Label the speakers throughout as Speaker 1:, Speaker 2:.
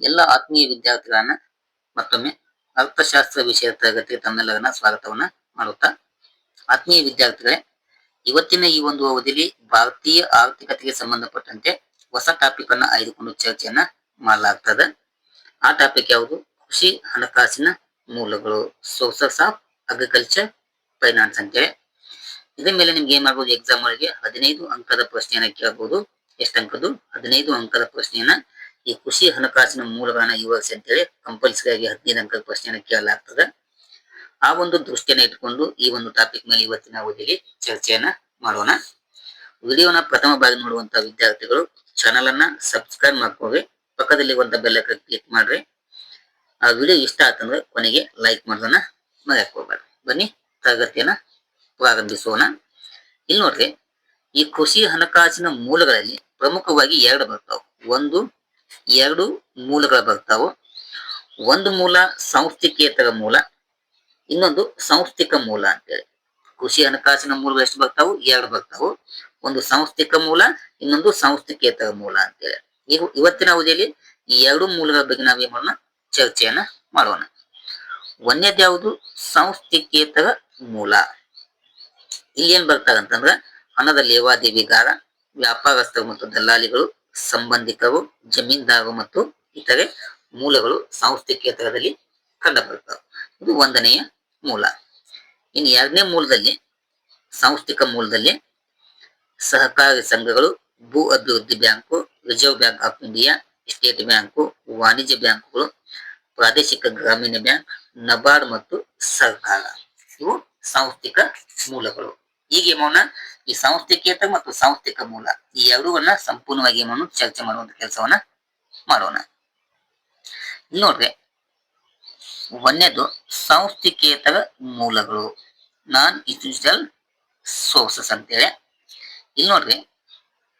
Speaker 1: ಎಲ್ಲ ಆತ್ಮೀಯ ವಿದ್ಯಾರ್ಥಿಗಳನ್ನ ಮತ್ತೊಮ್ಮೆ ಅರ್ಥಶಾಸ್ತ್ರ ವಿಷಯದ ತರಗತಿಗೆ ತಮ್ಮೆಲ್ಲರನ್ನ ಸ್ವಾಗತವನ್ನ ಮಾಡುತ್ತಾ ಆತ್ಮೀಯ ವಿದ್ಯಾರ್ಥಿಗಳೇ, ಇವತ್ತಿನ ಈ ಒಂದು ಅವಧಿಯಲ್ಲಿ ಭಾರತೀಯ ಆರ್ಥಿಕತೆಗೆ ಸಂಬಂಧಪಟ್ಟಂತೆ ಹೊಸ ಟಾಪಿಕ್ ಅನ್ನ ಆಯ್ದುಕೊಂಡು ಚರ್ಚೆಯನ್ನ ಮಾಡಲಾಗ್ತದೆ. ಆ ಟಾಪಿಕ್ ಯಾವುದು? ಕೃಷಿ ಹಣಕಾಸಿನ ಮೂಲಗಳು ಸೋರ್ಸಸ್ ಆಫ್ ಅಗ್ರಿಕಲ್ಚರ್ ಫೈನಾನ್ಸ್ ಅಂತೇಳಿ. ಇದ್ರ ಮೇಲೆ ನಿಮ್ಗೆ ಏನ್ ಮಾಡ್ಬೋದು? ಎಕ್ಸಾಮ್ ಒಳಗೆ ಹದಿನೈದು ಅಂಕದ ಪ್ರಶ್ನೆಯನ್ನ ಕೇಳಬಹುದು ಎಷ್ಟು ಅಂಕದ್ದು? ಹದಿನೈದು ಅಂಕದ ಪ್ರಶ್ನೆಯನ್ನ ಈ ಕೃಷಿ ಹಣಕಾಸಿನ ಮೂಲಗಳನ್ನ ವಿವರಿಸಿ ಅಂತೇಳಿ ಕಂಪಲ್ಸರಿ ಆಗಿ ಹದಿನೈದು ಅಂಕದ ಪ್ರಶ್ನೆಯನ್ನು ಕೇಳಲಾಗ್ತದೆ. ಆ ಒಂದು ದೃಷ್ಟಿಯನ್ನ ಇಟ್ಕೊಂಡು ಈ ಒಂದು ಟಾಪಿಕ್ ಮೇಲೆ ಇವತ್ತಿನ ಅವಧಿಯಲ್ಲಿ ಚರ್ಚೆಯನ್ನ ಮಾಡೋಣ. ವಿಡಿಯೋನ ಪ್ರಥಮ ಬಾರಿ ನೋಡುವಂತ ವಿದ್ಯಾರ್ಥಿಗಳು ಚಾನಲ್ ಅನ್ನ ಸಬ್ಸ್ಕ್ರೈಬ್ ಮಾಡ್ಕೊಳ್ರಿ ಒಂದು ಬೆಲ್ ಕ್ಲಿಕ್ ಮಾಡ್ರಿ. ಆ ವಿಡಿಯೋ ಇಷ್ಟ ಆತಂದ್ರೆ ಕೊನೆಗೆ ಲೈಕ್ ಮಾಡೋದನ್ನ ಮರೆಯಕ್ ಬನ್ನಿ, ತರಗತಿಯನ್ನ ಪ್ರಾರಂಭಿಸೋಣ. ಇಲ್ಲಿ ನೋಡ್ರಿ, ಈ ಕೃಷಿ ಹಣಕಾಸಿನ ಮೂಲಗಳಲ್ಲಿ ಪ್ರಮುಖವಾಗಿ ಎರಡು ಬರ್ತಾವ. ಒಂದು ಎರಡು ಮೂಲಗಳು ಬರ್ತಾವು. ಒಂದು ಮೂಲ ಸಂಸ್ಥಿಕೇತರ ಮೂಲ, ಇನ್ನೊಂದು ಸಂಸ್ಥಿಕ ಮೂಲ ಅಂತೇಳಿ. ಕೃಷಿ ಹಣಕಾಸಿನ ಮೂಲಗಳು ಎಷ್ಟು ಬರ್ತಾವು? ಎರಡು ಬರ್ತಾವು. ಒಂದು ಸಾಂಸ್ಥಿಕ ಮೂಲ, ಇನ್ನೊಂದು ಸಂಸ್ಥಿಕೇತರ ಮೂಲ ಅಂತೇಳಿ. ಈಗ ಇವತ್ತಿನ ಅವಧಿಯಲ್ಲಿ ಈ ಎರಡು ಮೂಲಗಳ ಬಗ್ಗೆ ನಾವು ಮಾಡೋಣ? ಚರ್ಚೆಯನ್ನ ಮಾಡೋಣ. ಯಾವುದು? ಸಂಸ್ಥಿಕೇತರ ಮೂಲ. ಇಲ್ಲಿ ಏನ್ ಬರ್ತಾರೆ ಅಂತಂದ್ರ ಹಣದ ಲೇವಾದೇವಿಗಾರ, ವ್ಯಾಪಾರಸ್ಥರು ಮತ್ತು ದಲ್ಲಾಳಿಗಳು ಸಂಬಂಧಿಕರು, ಜಮೀನ್ದಾರರು ಮತ್ತು ಇತರೆ ಮೂಲಗಳು ಸಾಂಸ್ಥಿಕೇತರದಲ್ಲಿ ಕಂಡುಬರುತ್ತವೆ. ಇದು ಒಂದನೆಯ ಮೂಲ. ಇನ್ನು ಎರಡನೇ ಮೂಲದಲ್ಲಿ, ಸಾಂಸ್ಥಿಕ ಮೂಲದಲ್ಲಿ ಸಹಕಾರಿ ಸಂಘಗಳು, ಭೂ ಅಭಿವೃದ್ಧಿ bank, Reserve Bank of India, State Bank, ವಾಣಿಜ್ಯ ಬ್ಯಾಂಕುಗಳು, ಪ್ರಾದೇಶಿಕ ಗ್ರಾಮೀಣ ಬ್ಯಾಂಕ್, ನಬಾರ್ಡ್ ಮತ್ತು ಸರ್ಕಾರ. ಇವು ಸಾಂಸ್ಥಿಕ ಮೂಲಗಳು. ಈಗ ಏಮೋನ ಈ ಸಾಂಸ್ಥಿಕೇತ ಮತ್ತು ಸಾಂಸ್ಥಿಕ ಮೂಲ, ಈ ಎರಡೂವನ್ನ ಸಂಪೂರ್ಣವಾಗಿ ಮನು ಚರ್ಚೆ ಮಾಡುವಂತ ಕೆಲಸವನ್ನ ಮಾಡೋಣ. ನೋಡ್ರಿ ಒಂದೇದು ಸಾಂಸ್ಥಿಕೇತರ ಮೂಲಗಳು. ನಾನ್ ಇನ್ಸ್ಟಿಟ್ಯೂಷನಲ್ ಸೋರ್ಸಸ್ ಅಂತೇಳಿ. ಇಲ್ಲಿ ನೋಡ್ರಿ,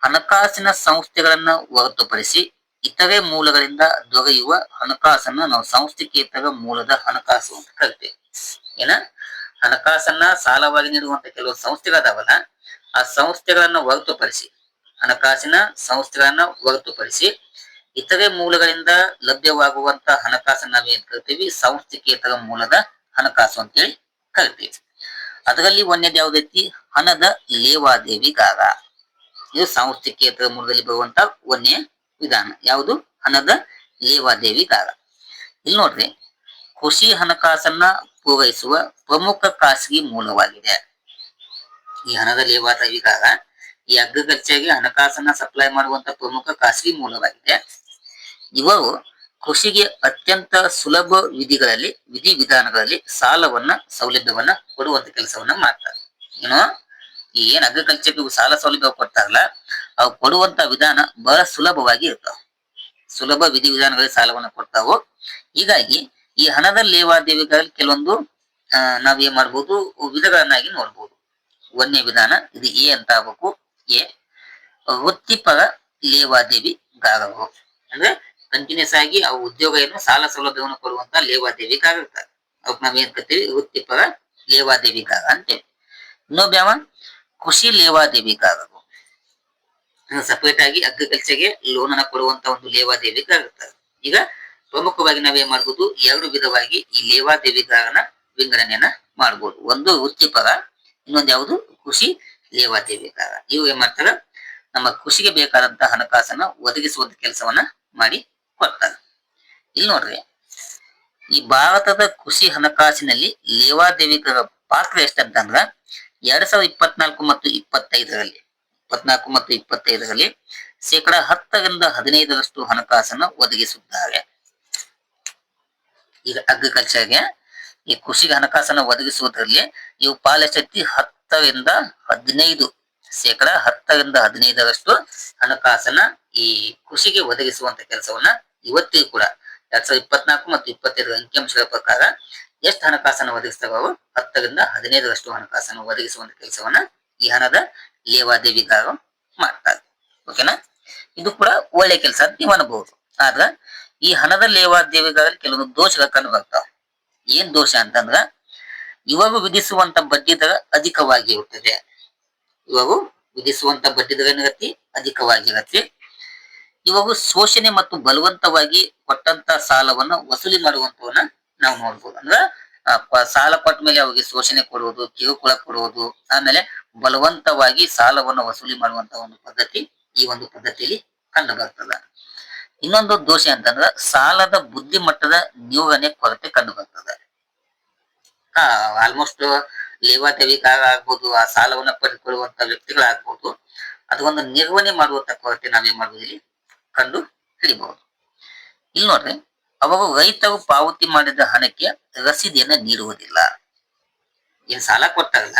Speaker 1: ಹಣಕಾಸಿನ ಸಂಸ್ಥೆಗಳನ್ನ ಹೊರತುಪಡಿಸಿ ಇತರೆ ಮೂಲಗಳಿಂದ ದೊರೆಯುವ ಹಣಕಾಸನ್ನ ನಾವು ಸಾಂಸ್ಥಿಕೇತರ ಮೂಲದ ಹಣಕಾಸು ಅಂತ ಕರಿತೇವೆ. ಏನ? ಹಣಕಾಸನ್ನ ಸಾಲವಾಗಿ ನೀಡುವಂತ ಕೆಲವು ಸಂಸ್ಥೆಗಳದಾವಲ್ಲ ಆ ಸಂಸ್ಥೆಗಳನ್ನ ಹೊರತುಪಡಿಸಿ, ಹಣಕಾಸಿನ ಸಂಸ್ಥೆಗಳನ್ನ ಹೊರತುಪಡಿಸಿ ಇತರೆ ಮೂಲಗಳಿಂದ ಲಭ್ಯವಾಗುವಂತ ಹಣಕಾಸನ್ನ ನಾವೇನ್ ಕರಿತೀವಿ? ಸಂಸ್ಥಿಕೇತರ ಮೂಲದ ಹಣಕಾಸು ಅಂತೇಳಿ ಕರಿತೀವಿ. ಅದರಲ್ಲಿ ಒಂದೇದು ಯಾವ್ದೈತಿ ಹಣದ ಲೇವಾದೇವಿಗಾರ ಇದು ಸಾಂಸ್ಥಿಕೇತರ ಮೂಲದಲ್ಲಿ ಬರುವಂತ ಒಂದೇ ವಿಧಾನ. ಯಾವುದು? ಹಣದ ಲೇವಾದೇವಿಗಾರ ಇಲ್ಲಿ ನೋಡ್ರಿ, ಕೃಷಿ ಹಣಕಾಸನ್ನ ಪೂರೈಸುವ ಪ್ರಮುಖ ಖಾಸಗಿ ಮೂಲವಾಗಿದೆ. ಈ ಹಣದ ಲೇವಾದೇವಿಗಾರ ಈ ಅಗ್ರಿಕಲ್ಚರ್ಗೆ ಹಣಕಾಸನ್ನ ಸಪ್ಲೈ ಮಾಡುವಂತ ಪ್ರಮುಖ ಖಾಸಗಿ ಮೂಲವಾಗಿದೆ. ಇವರು ಕೃಷಿಗೆ ಅತ್ಯಂತ ಸುಲಭ ವಿಧಿಗಳಲ್ಲಿ, ವಿಧಿ ವಿಧಾನಗಳಲ್ಲಿ ಸಾಲವನ್ನ, ಸೌಲಭ್ಯವನ್ನ ಕೊಡುವಂತ ಕೆಲಸವನ್ನ ಮಾಡ್ತಾರೆ. ಏನೋ ಏನ್ ಅಗ್ರಿಕಲ್ಚರ್ ಸಾಲ ಸೌಲಭ್ಯ ಕೊಡ್ತಾರಲ್ಲ, ಅವು ಕೊಡುವಂತ ವಿಧಾನ ಬಹಳ ಸುಲಭವಾಗಿ ಇರ್ತಾವ. ಸುಲಭ ವಿಧಿ ವಿಧಾನಗಳಲ್ಲಿ ಸಾಲವನ್ನ ಕೊಡ್ತಾವು. ಹೀಗಾಗಿ ಈ ಹಣದ ಲೇವಾದೇವಿಗಳಲ್ಲಿ ಕೆಲವೊಂದು ಅಹ್ ನಾವೇನ್ ಮಾಡ್ಬೋದು, ವಿಧಗಳನ್ನಾಗಿ ನೋಡ್ಬೋದು. ಒಂದನೇ ವಿಧಾನ, ಇದು ಎ ಅಂತ ಆಗ್ಬೇಕು ಎ, ವೃತ್ತಿಪರ ಲೇವಾದೇವಿಗಾರರು ಅಂದ್ರೆ ಕಂಟಿನ್ಯೂಸ್ ಆಗಿ ಅವು ಉದ್ಯೋಗ ಏನು ಸಾಲ ಸೌಲಭ್ಯವನ್ನು ಕೊಡುವಂತ ಲೇವಾದೇವಿಗಾರ ಇರ್ತಾರೆ ಅವಕ್ ನಾವ್ ಏನ್ ಕರಿತೀವಿ? ವೃತ್ತಿಪರ ಲೇವಾದೇವಿಗಾರ ಅಂತೇಳಿ ಇನ್ನೊಬ್ಬ ಯಾವ? ಕೃಷಿ ಲೇವಾದೇವಿಗಾರರು ಸಪರೇಟ್ ಆಗಿ ಅಗ್ರಿಕಲ್ಚರ್ಗೆ ಲೋನ್ ಅನ್ನ ಕೊಡುವಂತ ಒಂದು ಲೇವಾದೇವಿಗಾರ ಇರ್ತಾರೆ ಈಗ ಪ್ರಮುಖವಾಗಿ ನಾವೇನ್ ಮಾಡ್ಬೋದು? ಎರಡು ವಿಧವಾಗಿ ಈ ಲೇವಾದೇವಿಗಾರನ ವಿಂಗಡಣೆಯನ್ನ ಮಾಡ್ಬೋದು. ಒಂದು ವೃತ್ತಿಪರ ಇನ್ನೊಂದು ಯಾವುದು? ಕೃಷಿ ಲೇವಾದೇವಿಗಾರ ಇವು ಏನ್ ಮಾಡ್ತಾರ? ನಮ್ಮ ಕೃಷಿಗೆ ಬೇಕಾದಂತ ಹಣಕಾಸನ್ನ ಒದಗಿಸುವಂತ ಕೆಲಸವನ್ನ ಮಾಡಿ ಕೊಡ್ತಾರೆ. ಇಲ್ಲಿ ನೋಡ್ರಿ, ಈ ಭಾರತದ ಕೃಷಿ ಹಣಕಾಸಿನಲ್ಲಿ ಲೇವಾದೇವಿಗಳ ಪಾತ್ರ ಎಷ್ಟಂತಂದ್ರ, ಎರಡ್ ಸಾವಿರದ ಇಪ್ಪತ್ನಾಲ್ಕು ಮತ್ತು ಇಪ್ಪತ್ತೈದರಲ್ಲಿ, ಇಪ್ಪತ್ನಾಲ್ಕು ಮತ್ತು ಇಪ್ಪತ್ತೈದರಲ್ಲಿ ಶೇಕಡ ಹತ್ತರಿಂದ ಹದಿನೈದರಷ್ಟು ಹಣಕಾಸನ್ನ ಒದಗಿಸುತ್ತಾರೆ. ಈಗ ಅಗ್ರಿಕಲ್ಚರ್ಗೆ ಈ ಕೃಷಿಗೆ ಹಣಕಾಸನ್ನ ಒದಗಿಸುವುದರಲ್ಲಿ ಇವು ಪಾಲಶಕ್ತಿ ಹತ್ತರಿಂದ ಹದಿನೈದು ಶೇಕಡ, ಹತ್ತರಿಂದ ಹದಿನೈದರಷ್ಟು ಹಣಕಾಸನ್ನ ಈ ಕೃಷಿಗೆ ಒದಗಿಸುವಂತ ಕೆಲಸವನ್ನ ಇವತ್ತಿಗೂ ಕೂಡ ಎರಡ್ ಸಾವಿರದ ಇಪ್ಪತ್ನಾಲ್ಕು ಮತ್ತು ಇಪ್ಪತ್ತೈದರ ಅಂಕಿಅಂಶಗಳ ಪ್ರಕಾರ ಎಷ್ಟು ಹಣಕಾಸನ್ನ ಒದಗಿಸ್ತಾವ ಹತ್ತರಿಂದ ಹದಿನೈದರಷ್ಟು ಹಣಕಾಸನ್ನು ಒದಗಿಸುವಂತ ಕೆಲಸವನ್ನ ಈ ಹಣದ ಲೇವಾದೇವಿಗಾರ ಮಾಡ್ತಾರೆ ಓಕೆನಾ ಇದು ಕೂಡ ಒಳ್ಳೆ ಕೆಲಸ ಅಂತ ನೀವು ಅನ್ಬಹುದು ಆದ್ರ ಈ ಹಣದ ಲೇವಾದೇವಿಗಾರ ಕೆಲವೊಂದು ದೋಷಗಳು ಕಂಡು ಬರ್ತಾವ. ಏನ್ ದೋಷ ಅಂತಂದ್ರ ಇವಾಗ ವಿಧಿಸುವಂತ ಬಡ್ಡಿ ದರ ಅಧಿಕವಾಗಿ ಇರುತ್ತದೆ ಇವಾಗ ವಿಧಿಸುವಂತ ಬಡ್ಡಿ ದರ ಏನಾಗತ್ತಿ? ಅಧಿಕವಾಗಿರತ್ತೆ. ಇವಾಗ ಶೋಷಣೆ ಮತ್ತು ಬಲವಂತವಾಗಿ ಕೊಟ್ಟಂತ ಸಾಲವನ್ನ ವಸೂಲಿ ಮಾಡುವಂತವನ್ನ ನಾವು ನೋಡ್ಬೋದು. ಅಂದ್ರ ಸಾಲ ಕೊಟ್ಟ ಮೇಲೆ ಅವರಿಗೆ ಶೋಷಣೆ ಕೊಡುವುದು, ಕಿರುಕುಳ ಕೊಡುವುದು, ಆಮೇಲೆ ಬಲವಂತವಾಗಿ ಸಾಲವನ್ನ ವಸೂಲಿ ಮಾಡುವಂತ ಒಂದು ಪದ್ಧತಿ ಈ ಒಂದು ಪದ್ಧತಿಯಲ್ಲಿ ಕಂಡು ಬರ್ತದ. ಇನ್ನೊಂದು ದೋಷ ಅಂತಂದ್ರ ಸಾಲದ ಬುದ್ಧಿಮಟ್ಟದ ನಿಯೋಗನೆ ಕೊರತೆ ಕಂಡು ಬರ್ತದೆ. ಆಲ್ಮೋಸ್ಟ್ ಲೇವಾದೇವಿಗಾಗಬಹುದು ಆ ಸಾಲವನ್ನ ಪಡೆದುಕೊಳ್ಳುವಂತ ವ್ಯಕ್ತಿಗಳಾಗ್ಬೋದು, ಅದೊಂದು ನಿರ್ವಹಣೆ ಮಾಡುವಂತ ಕೊರತೆ ನಾವೇನ್ ಮಾಡಬಹುದು ಇಲ್ಲಿ ಕಂಡು ಹಿಡಿಬಹುದು. ಇಲ್ಲಿ ನೋಡ್ರಿ ಅವರು ರೈತರು ಪಾವತಿ ಮಾಡಿದ ಹಣಕ್ಕೆ ರಸೀದಿಯನ್ನ ನೀಡುವುದಿಲ್ಲ. ಏನ್ ಸಾಲ ಕೊಟ್ಟಾಗಲ್ಲ?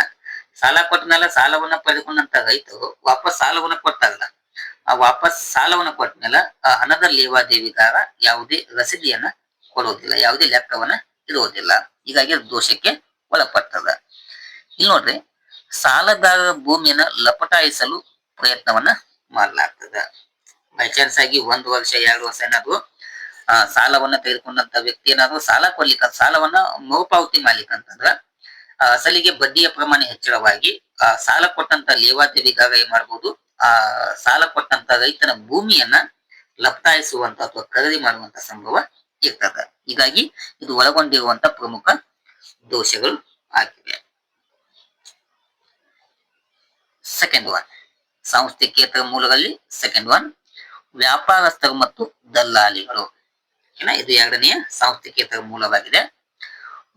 Speaker 1: ಸಾಲ ಕೊಟ್ಟ ಮೇಲೆ ಸಾಲವನ್ನ ಪಡೆದುಕೊಂಡಂತ ರೈತರು ವಾಪಸ್ ಸಾಲವನ್ನ ಕೊಟ್ಟಾಗಲ್ಲ. ಆ ವಾಪಸ್ ಸಾಲವನ್ನ ಕೊಟ್ಟ ಮೇಲೆ ಆ ಹಣದ ಲೇವಾದೇವಿಗಾರ ಯಾವುದೇ ರಸೀದಿಯನ್ನ ಕೊಡುವುದಿಲ್ಲ ಯಾವುದೇ ಲೆಕ್ಕವನ್ನ ಇರುವುದಿಲ್ಲ ಹೀಗಾಗಿ ದೋಷಕ್ಕೆ ಒಳಪಟ್ಟದ ಇಲ್ಲಿ ನೋಡ್ರಿ, ಸಾಲಗಾರರ ಭೂಮಿಯನ್ನ ಲಪಟಾಯಿಸಲು ಪ್ರಯತ್ನವನ್ನ ಮಾಡಲಾಗ್ತದ. ಬೈ ಚಾನ್ಸ್ ಆಗಿ ಒಂದು ವರ್ಷ, ಎರಡು ವರ್ಷ ಏನಾದ್ರು, ಆ ಸಾಲವನ್ನ ತೆಗೆದುಕೊಂಡಂತ ವ್ಯಕ್ತಿ ಏನಾದ್ರು ಸಾಲ ಕೊಡ್ಲಿಕ್ಕ, ಸಾಲವನ್ನ ಮರುಪಾವತಿ ಮಾಡ್ಲಿಕ್ಕಂತಂದ್ರ, ಆ ಅಸಲಿಗೆ ಬಡ್ಡಿಯ ಪ್ರಮಾಣ ಹೆಚ್ಚಳವಾಗಿ, ಆ ಸಾಲ ಕೊಟ್ಟಂತ ಲೇವಾದೇವಿಗಾರ ಏನ್ ಮಾಡ್ಬೋದು ಆ ಸಾಲ ಕೊಟ್ಟಂತ ರೈತನ ಭೂಮಿಯನ್ನ ಲಪ್ತಾಯಿಸುವಂತ ಅಥವಾ ಖರೀದಿ ಮಾಡುವಂತ ಸಂಭವ ಇರ್ತದೆ. ಹೀಗಾಗಿ ಇದು ಒಳಗೊಂಡಿರುವಂತ ಪ್ರಮುಖ ದೋಷಗಳು ಆಗಿವೆ. ಸೆಕೆಂಡ್ ಒನ್ ಸಾಂಸ್ಥಿಕೇತರ ಮೂಲಗಳಲ್ಲಿ ಸೆಕೆಂಡ್ ಒನ್ ವ್ಯಾಪಾರಸ್ಥರು ಮತ್ತು ದಲ್ಲಾಳಿಗಳು. ಇದು ಎರಡನೆಯ ಸಾಂಸ್ಥಿಕೇತರ ಮೂಲವಾಗಿದೆ.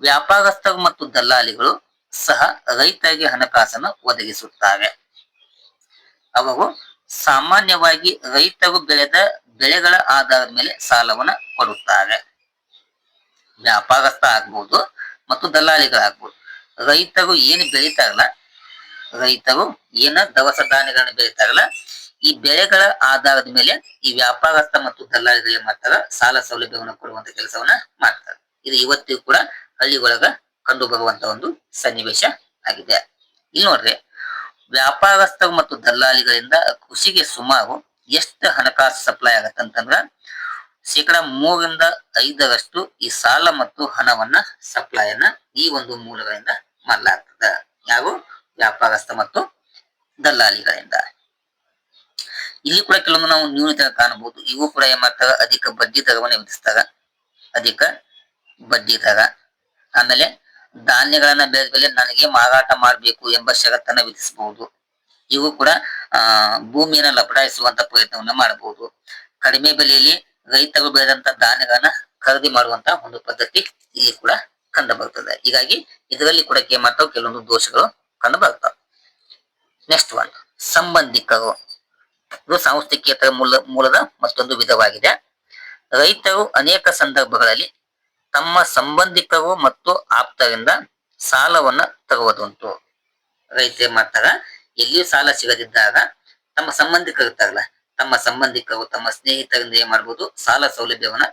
Speaker 1: ವ್ಯಾಪಾರಸ್ಥರು ಮತ್ತು ದಲ್ಲಾಳಿಗಳು ಸಹ ರೈತರಿಗೆ ಹಣಕಾಸನ್ನು ಒದಗಿಸುತ್ತಾರೆ. ಅವರು ಸಾಮಾನ್ಯವಾಗಿ ರೈತರು ಬೆಳೆದ ಬೆಳೆಗಳ ಆಧಾರದ ಮೇಲೆ ಸಾಲವನ್ನ ಕೊಡುತ್ತಾರೆ. ವ್ಯಾಪಾರಸ್ಥ ಆಗ್ಬೋದು ಮತ್ತು ದಲ್ಲಾಳಿಗಳಾಗ್ಬೋದು. ರೈತರು ಏನು ಬೆಳೀತಾರಲ್ಲ, ರೈತರು ಏನ ದವಸ ಧಾನ್ಯಗಳನ್ನ ಬೆಳೀತಾರಲ್ಲ, ಈ ಬೆಳೆಗಳ ಆಧಾರದ ಮೇಲೆ ಈ ವ್ಯಾಪಾರಸ್ಥ ಮತ್ತು ದಲ್ಲಾಳಿಗಳು ಏನ್ ಮಾಡ್ತಾರ, ಸಾಲ ಸೌಲಭ್ಯವನ್ನು ಕೊಡುವಂತ ಕೆಲಸವನ್ನ ಮಾಡ್ತಾರೆ. ಇದು ಇವತ್ತಿಗೂ ಕೂಡ ಹಳ್ಳಿ ಒಳಗ ಕಂಡು ಬರುವಂತ ಒಂದು ಸನ್ನಿವೇಶ ಆಗಿದೆ. ಇಲ್ಲಿ ನೋಡ್ರಿ ವ್ಯಾಪಾರಸ್ಥರು ಮತ್ತು ದಲ್ಲಾಳಿಗಳಿಂದ ಕೃಷಿಗೆ ಸುಮಾರು ಎಷ್ಟು ಹಣಕಾಸು ಸಪ್ಲೈ ಆಗತ್ತೆ ಅಂತಂದ್ರ ಶೇಕಡ ಮೂರರಿಂದ ಐದರಷ್ಟು ಈ ಸಾಲ ಮತ್ತು ಹಣವನ್ನ ಸಪ್ಲೈ ಅನ್ನ ಈ ಒಂದು ಮೂಲಗಳಿಂದ ಮಾಡಲಾಗ್ತದ. ಯಾರು? ವ್ಯಾಪಾರಸ್ಥ ಮತ್ತು ದಲ್ಲಾಳಿಗಳಿಂದ. ಇಲ್ಲಿ ಕೂಡ ಕೆಲವೊಂದು ನಾವು ನ್ಯೂನತೆ ಕಾಣಬಹುದು. ಇವು ಕೂಡ ಏನ್ ಮಾಡ್ತಾರ ಅಧಿಕ ಬಡ್ಡಿ ದರವನ್ನು ವಿಧಿಸ್ತಾರ ಅಧಿಕ ಬಡ್ಡಿ ದರ. ಆಮೇಲೆ ಧಾನ್ಯಗಳನ್ನ ಬೆಳೆದ ನನಗೆ ಮಾರಾಟ ಮಾಡಬೇಕು ಎಂಬ ಷರತ್ತನ್ನ ವಿಧಿಸಬಹುದು. ಇವು ಕೂಡ, ಆ, ಭೂಮಿಯನ್ನ ಲಪಡಾಯಿಸುವಂತ ಪ್ರಯತ್ನವನ್ನ ಮಾಡಬಹುದು. ಕಡಿಮೆ ಬೆಲೆಯಲ್ಲಿ ರೈತರು ಬೆಳೆದಂತ ಧಾನ್ಯಗಳನ್ನ ಖರೀದಿ ಮಾಡುವಂತ ಒಂದು ಪದ್ಧತಿ ಇಲ್ಲಿ ಕೂಡ ಕಂಡು ಬರ್ತದೆ ಹೀಗಾಗಿ ಇದರಲ್ಲಿ ಕೂಡ ಏನ್ ಕೆಲವೊಂದು ದೋಷಗಳು ಕಂಡು ಬರ್ತವೆ ನೆಕ್ಸ್ಟ್ ಒನ್ ಸಂಬಂಧಿಕರು. ಇದು ಸಾಂಸ್ಥಿಕೇತರ ಮೂಲ, ಮೂಲದ ಮತ್ತೊಂದು ವಿಧವಾಗಿದೆ. ರೈತರು ಅನೇಕ ಸಂದರ್ಭಗಳಲ್ಲಿ ತಮ್ಮ ಸಂಬಂಧಿಕರು ಮತ್ತು ಆಪ್ತರಿಂದ ಸಾಲವನ್ನ ತಗೋದುಂಟು ರೈತ ಮಾಡ್ತಾರ? ಎಲ್ಲಿಯೂ ಸಾಲ ಸಿಗದಿದ್ದಾಗ ತಮ್ಮ ಸಂಬಂಧಿಕರು ಇರ್ತಾರಲ್ಲ, ತಮ್ಮ ಸಂಬಂಧಿಕರು, ತಮ್ಮ ಸ್ನೇಹಿತರಿಂದ ಏನ್ ಮಾಡ್ಬೋದು? ಸಾಲ ಸೌಲಭ್ಯವನ್ನ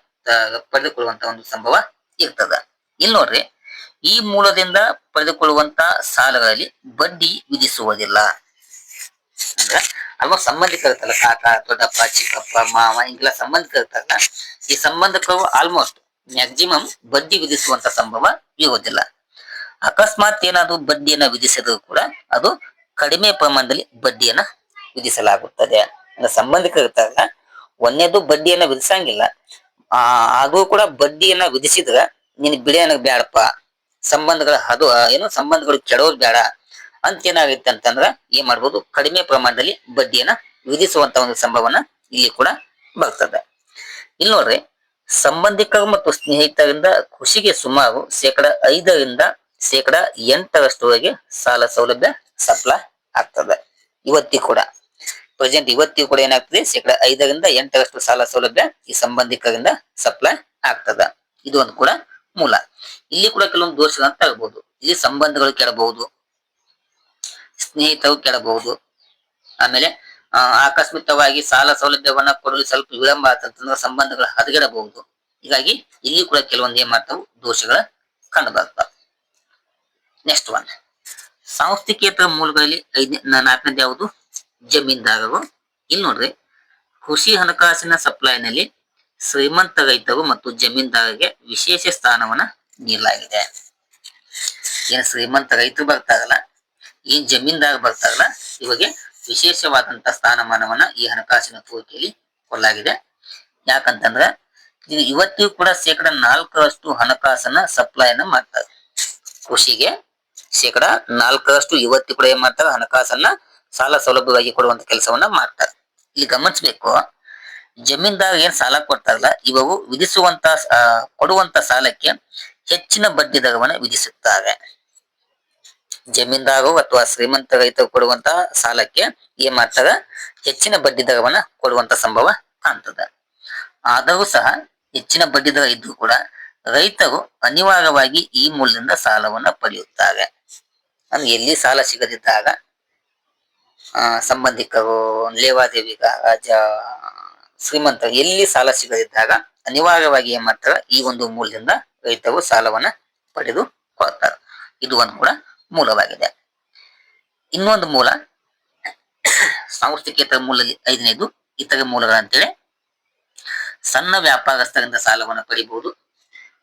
Speaker 1: ಪಡೆದುಕೊಳ್ಳುವಂತ ಒಂದು ಸಂಭವ ಇರ್ತದ. ಇಲ್ಲಿ ನೋಡ್ರಿ, ಈ ಮೂಲದಿಂದ ಪಡೆದುಕೊಳ್ಳುವಂತ ಸಾಲಗಳಲ್ಲಿ ಬಡ್ಡಿ ವಿಧಿಸುವುದಿಲ್ಲ. ಅಂದ್ರೆ, ಅಲ್ವಾ? ಸಂಬಂಧಿಕರು ಇರ್ತಾರಲ್ಲ, ಕಾಕ, ದೊಡ್ಡಪ್ಪ, ಚಿಕ್ಕಪ್ಪ, ಮಾವ, ಹಿಂಗೆಲ್ಲ ಸಂಬಂಧಿಕರು ಇರ್ತಾರಲ್ಲ, ಈ ಸಂಬಂಧಿಕರು ಆಲ್ಮೋಸ್ಟ್ ಮ್ಯಾಕ್ಸಿಮಮ್ ಬಡ್ಡಿ ವಿಧಿಸುವಂತ ಸಂಭವ ಇರುವುದಿಲ್ಲ. ಅಕಸ್ಮಾತ್ ಏನಾದ್ರು ಬಡ್ಡಿಯನ್ನ ವಿಧಿಸಿದ್ರು ಕೂಡ ಅದು ಕಡಿಮೆ ಪ್ರಮಾಣದಲ್ಲಿ ಬಡ್ಡಿಯನ್ನ ವಿಧಿಸಲಾಗುತ್ತದೆ. ಅಂದ್ರೆ ಸಂಬಂಧಿಕರು ಇರ್ತಾರಲ್ಲ ಒಂದೇದು ಬಡ್ಡಿಯನ್ನ ವಿಧಿಸಂಗಿಲ್ಲ. ಆ ಆಗೂ ಕೂಡ ಬಡ್ಡಿಯನ್ನ ವಿಧಿಸಿದ್ರ ನಿನ್ ಬಿಡಿ ನನಗ್ ಬ್ಯಾಡಪ್ಪ. ಸಂಬಂಧಗಳ ಅದು ಏನು ಸಂಬಂಧಗಳು ಕೆಡೋದು ಬೇಡ ಅಂತ ಏನಾಗುತ್ತೆ ಅಂತಂದ್ರ ಏನ್ ಮಾಡ್ಬೋದು? ಕಡಿಮೆ ಪ್ರಮಾಣದಲ್ಲಿ ಬಡ್ಡಿಯನ್ನ ವಿಧಿಸುವಂತ ಒಂದು ಸಂಭವನ ಇಲ್ಲಿ ಕೂಡ ಬರ್ತದೆ. ಇಲ್ಲಿ ನೋಡ್ರಿ ಸಂಬಂಧಿಕರು ಮತ್ತು ಸ್ನೇಹಿತರಿಂದ ಕೃಷಿಗೆ ಸುಮಾರು ಶೇಕಡ ಐದರಿಂದ ಶೇಕಡ ಎಂಟರಷ್ಟುವರೆಗೆ ಸಾಲ ಸೌಲಭ್ಯ ಸಪ್ಲೈ ಆಗ್ತದೆ. ಇವತ್ತಿ ಕೂಡ. ಪ್ರೆಸೆಂಟ್ ಇವತ್ತಿಗೂ ಕೂಡ ಏನಾಗ್ತದೆ? ಶೇಕಡ ಐದರಿಂದ ಎಂಟರಷ್ಟು ಸಾಲ ಸೌಲಭ್ಯ ಈ ಸಂಬಂಧಿಕರಿಂದ ಸಪ್ಲೈ ಆಗ್ತದ. ಇದು ಒಂದು ಕೂಡ ಮೂಲ. ಇಲ್ಲಿ ಕೂಡ ಕೆಲವೊಂದು ದೋಷಗಳನ್ನ ತಗಬಹುದು ಇಲ್ಲಿ ಸಂಬಂಧಗಳು ಕೆಡಬಹುದು. ಸ್ನೇಹಿತರು ಕೆಡಬಹುದು. ಆಮೇಲೆ ಆಕಸ್ಮಿಕವಾಗಿ ಸಾಲ ಸೌಲಭ್ಯವನ್ನ ಕೊಡಲು ಸ್ವಲ್ಪ ವಿಳಂಬ ಆತಂತಂದ್ರೆ ಸಂಬಂಧಗಳು ಹದಗೆಡಬಹುದು. ಹೀಗಾಗಿ ಇಲ್ಲಿ ಕೂಡ ಕೆಲವೊಂದು ಏನ್ ಮಾಡ್ತಾವು ದೋಷಗಳ ಕಂಡು ಬರ್ತಾವ. ನೆಕ್ಸ್ಟ್ ಒನ್ ಸಾಂಸ್ಥಿಕೇತರ ಮೂಲಗಳಲ್ಲಿ ಐದನೇ ನಾಲ್ಕನೇದು ಯಾವುದು? ಜಮೀನ್ದಾರರು. ಇಲ್ಲಿ ನೋಡ್ರಿ. ಕೃಷಿ ಹಣಕಾಸಿನ ಸಪ್ಲೈನಲ್ಲಿ ಶ್ರೀಮಂತ ರೈತರು ಮತ್ತು ಜಮೀನ್ದಾರರಿಗೆ ವಿಶೇಷ ಸ್ಥಾನವನ್ನ ನೀಡಲಾಗಿದೆ. ಏನ್ ಶ್ರೀಮಂತ ರೈತರು ಬರ್ತಾರಲ್ಲ, ಏನ್ ಜಮೀನ್ದಾರ ಬರ್ತಾರಲ್ಲ, ಇವಾಗ ವಿಶೇಷವಾದಂತ ಸ್ಥಾನಮಾನವನ್ನ ಈ ಹಣಕಾಸಿನ ಪೂರೈಕೆಯಲ್ಲಿ ಕೊಡಲಾಗಿದೆ. ಯಾಕಂತಂದ್ರ ಇದು ಇವತ್ತಿಗೂ ಕೂಡ ಶೇಕಡ ನಾಲ್ಕರಷ್ಟು ಹಣಕಾಸನ್ನ ಸಪ್ಲೈನ ಮಾಡ್ತಾರೆ. ಕೃಷಿಗೆ ಶೇಕಡ ನಾಲ್ಕರಷ್ಟು ಇವತ್ತಿಗೂ ಕೂಡ ಏನ್ ಮಾಡ್ತಾರೆ? ಹಣಕಾಸನ್ನ ಸಾಲ ಸೌಲಭ್ಯವಾಗಿ ಕೊಡುವಂತ ಕೆಲಸವನ್ನ ಮಾಡ್ತಾರೆ. ಇಲ್ಲಿ ಗಮನಿಸಬೇಕು, ಜಮೀನ್ದಾರ ಏನ್ ಸಾಲ ಕೊಡ್ತಾರಲ್ಲ ಇವು ವಿಧಿಸುವಂತ ಕೊಡುವಂತ ಸಾಲಕ್ಕೆ ಹೆಚ್ಚಿನ ಬಡ್ಡಿ ದರವನ್ನ ವಿಧಿಸುತ್ತಾರೆ. ಜಮೀನ್ದಾರು ಅಥವಾ ಶ್ರೀಮಂತ ರೈತರು ಕೊಡುವಂತ ಸಾಲಕ್ಕೆ ಏನ್ ಮಾಡ್ತಾರ ಹೆಚ್ಚಿನ ಬಡ್ಡಿ ದರವನ್ನ ಕೊಡುವಂತ ಸಂಭವ ಕಾಣ್ತದ. ಆದರೂ ಸಹ ಹೆಚ್ಚಿನ ಬಡ್ಡಿ ದರ ಇದ್ರೂ ಕೂಡ ರೈತರು ಅನಿವಾರ್ಯವಾಗಿ ಈ ಮೂಲದಿಂದ ಸಾಲವನ್ನ ಪಡೆಯುತ್ತಾರೆ. ಅಂದ್ರೆ ಎಲ್ಲಿ ಸಾಲ ಸಿಗದಿದ್ದಾಗ ಸಂಬಂಧಿಕರು, ಲೇವಾದೇವಿಗ, ರಾಜ ಶ್ರೀಮಂತ ಎಲ್ಲಿ ಸಾಲ ಸಿಗದಿದ್ದಾಗ ಅನಿವಾರ್ಯವಾಗಿ ಏನ್ ಮಾಡ್ತಾರ ಈ ಒಂದು ಮೂಲದಿಂದ ರೈತರು ಸಾಲವನ್ನ ಪಡೆದು ಕೊಡ್ತಾರೆ. ಇದು ಒಂದು ಕೂಡ ಮೂಲವಾಗಿದೆ. ಇನ್ನೊಂದು ಮೂಲ ಸಾಂಸ್ಥಿಕೇತರ ಮೂಲದಲ್ಲಿ ಐದನೇದು, ಇತರೆ ಮೂಲಗಳಂತೇಳಿ ಸಣ್ಣ ವ್ಯಾಪಾರಸ್ಥರಿಂದ ಸಾಲವನ್ನ ಪಡಿಬಹುದು.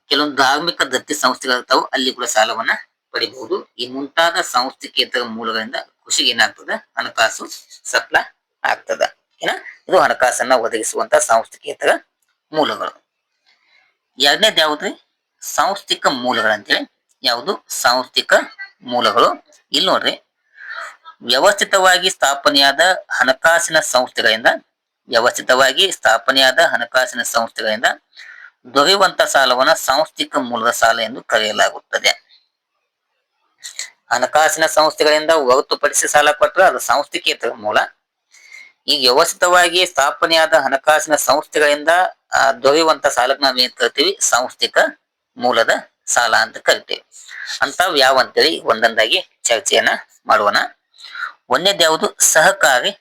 Speaker 1: ಕೆಲವೊಂದು ಧಾರ್ಮಿಕ ದತ್ತಿ ಸಂಸ್ಥೆಗಳಿರ್ತಾವೆ ಅಲ್ಲಿ ಕೂಡ ಸಾಲವನ್ನ ಪಡಿಬಹುದು. ಈ ಮುಂತಾದ ಸಾಂಸ್ಥಿಕೇತರ ಮೂಲಗಳಿಂದ ಕೃಷಿಗೆ ಏನಾಗ್ತದೆ? ಹಣಕಾಸು ಸಫಲ ಆಗ್ತದ. ಏನ? ಇದು ಹಣಕಾಸನ್ನ ಒದಗಿಸುವಂತ ಸಾಂಸ್ಥಿಕೇತರ ಮೂಲಗಳು. ಎರಡನೇದು ಯಾವುದು? ಸಾಂಸ್ಥಿಕ ಮೂಲಗಳಂತೇಳಿ ಯಾವುದು? ಸಾಂಸ್ಥಿಕ ಮೂಲಗಳು. ಇಲ್ಲಿ ನೋಡ್ರಿ. ವ್ಯವಸ್ಥಿತವಾಗಿ ಸ್ಥಾಪನೆಯಾದ ಹಣಕಾಸಿನ ಸಂಸ್ಥೆಗಳಿಂದ, ವ್ಯವಸ್ಥಿತವಾಗಿ ಸ್ಥಾಪನೆಯಾದ ಹಣಕಾಸಿನ ಸಂಸ್ಥೆಗಳಿಂದ ದೊರೆಯುವಂತ ಸಾಲವನ್ನು ಸಾಂಸ್ಥಿಕ ಮೂಲದ ಸಾಲ ಎಂದು ಕರೆಯಲಾಗುತ್ತದೆ. ಹಣಕಾಸಿನ ಸಂಸ್ಥೆಗಳಿಂದ ಹೊರತುಪಡಿಸಿ ಸಾಲ ಕೊಟ್ಟರೆ ಅದು ಸಾಂಸ್ಥಿಕೇತರ ಮೂಲ. ಈ ವ್ಯವಸ್ಥಿತವಾಗಿ ಸ್ಥಾಪನೆಯಾದ ಹಣಕಾಸಿನ ಸಂಸ್ಥೆಗಳಿಂದ ದೊರೆಯುವಂತ ಸಾಲಕ್ಕೆ ನಾವು ಏನ್ ಕರಿತೀವಿ? ಸಾಂಸ್ಥಿಕ ಮೂಲದ ಸಾಲ ಅಂತ ಕರಿತೀವಿ. ಅಂತಾವ್ ಯಾವ ಅಂತೇಳಿ ಒಂದೊಂದಾಗಿ ಚರ್ಚೆಯನ್ನ ಮಾಡೋಣ. ಒಂದೇದ್ ಯಾವುದು? ಸಹಕಾರಿ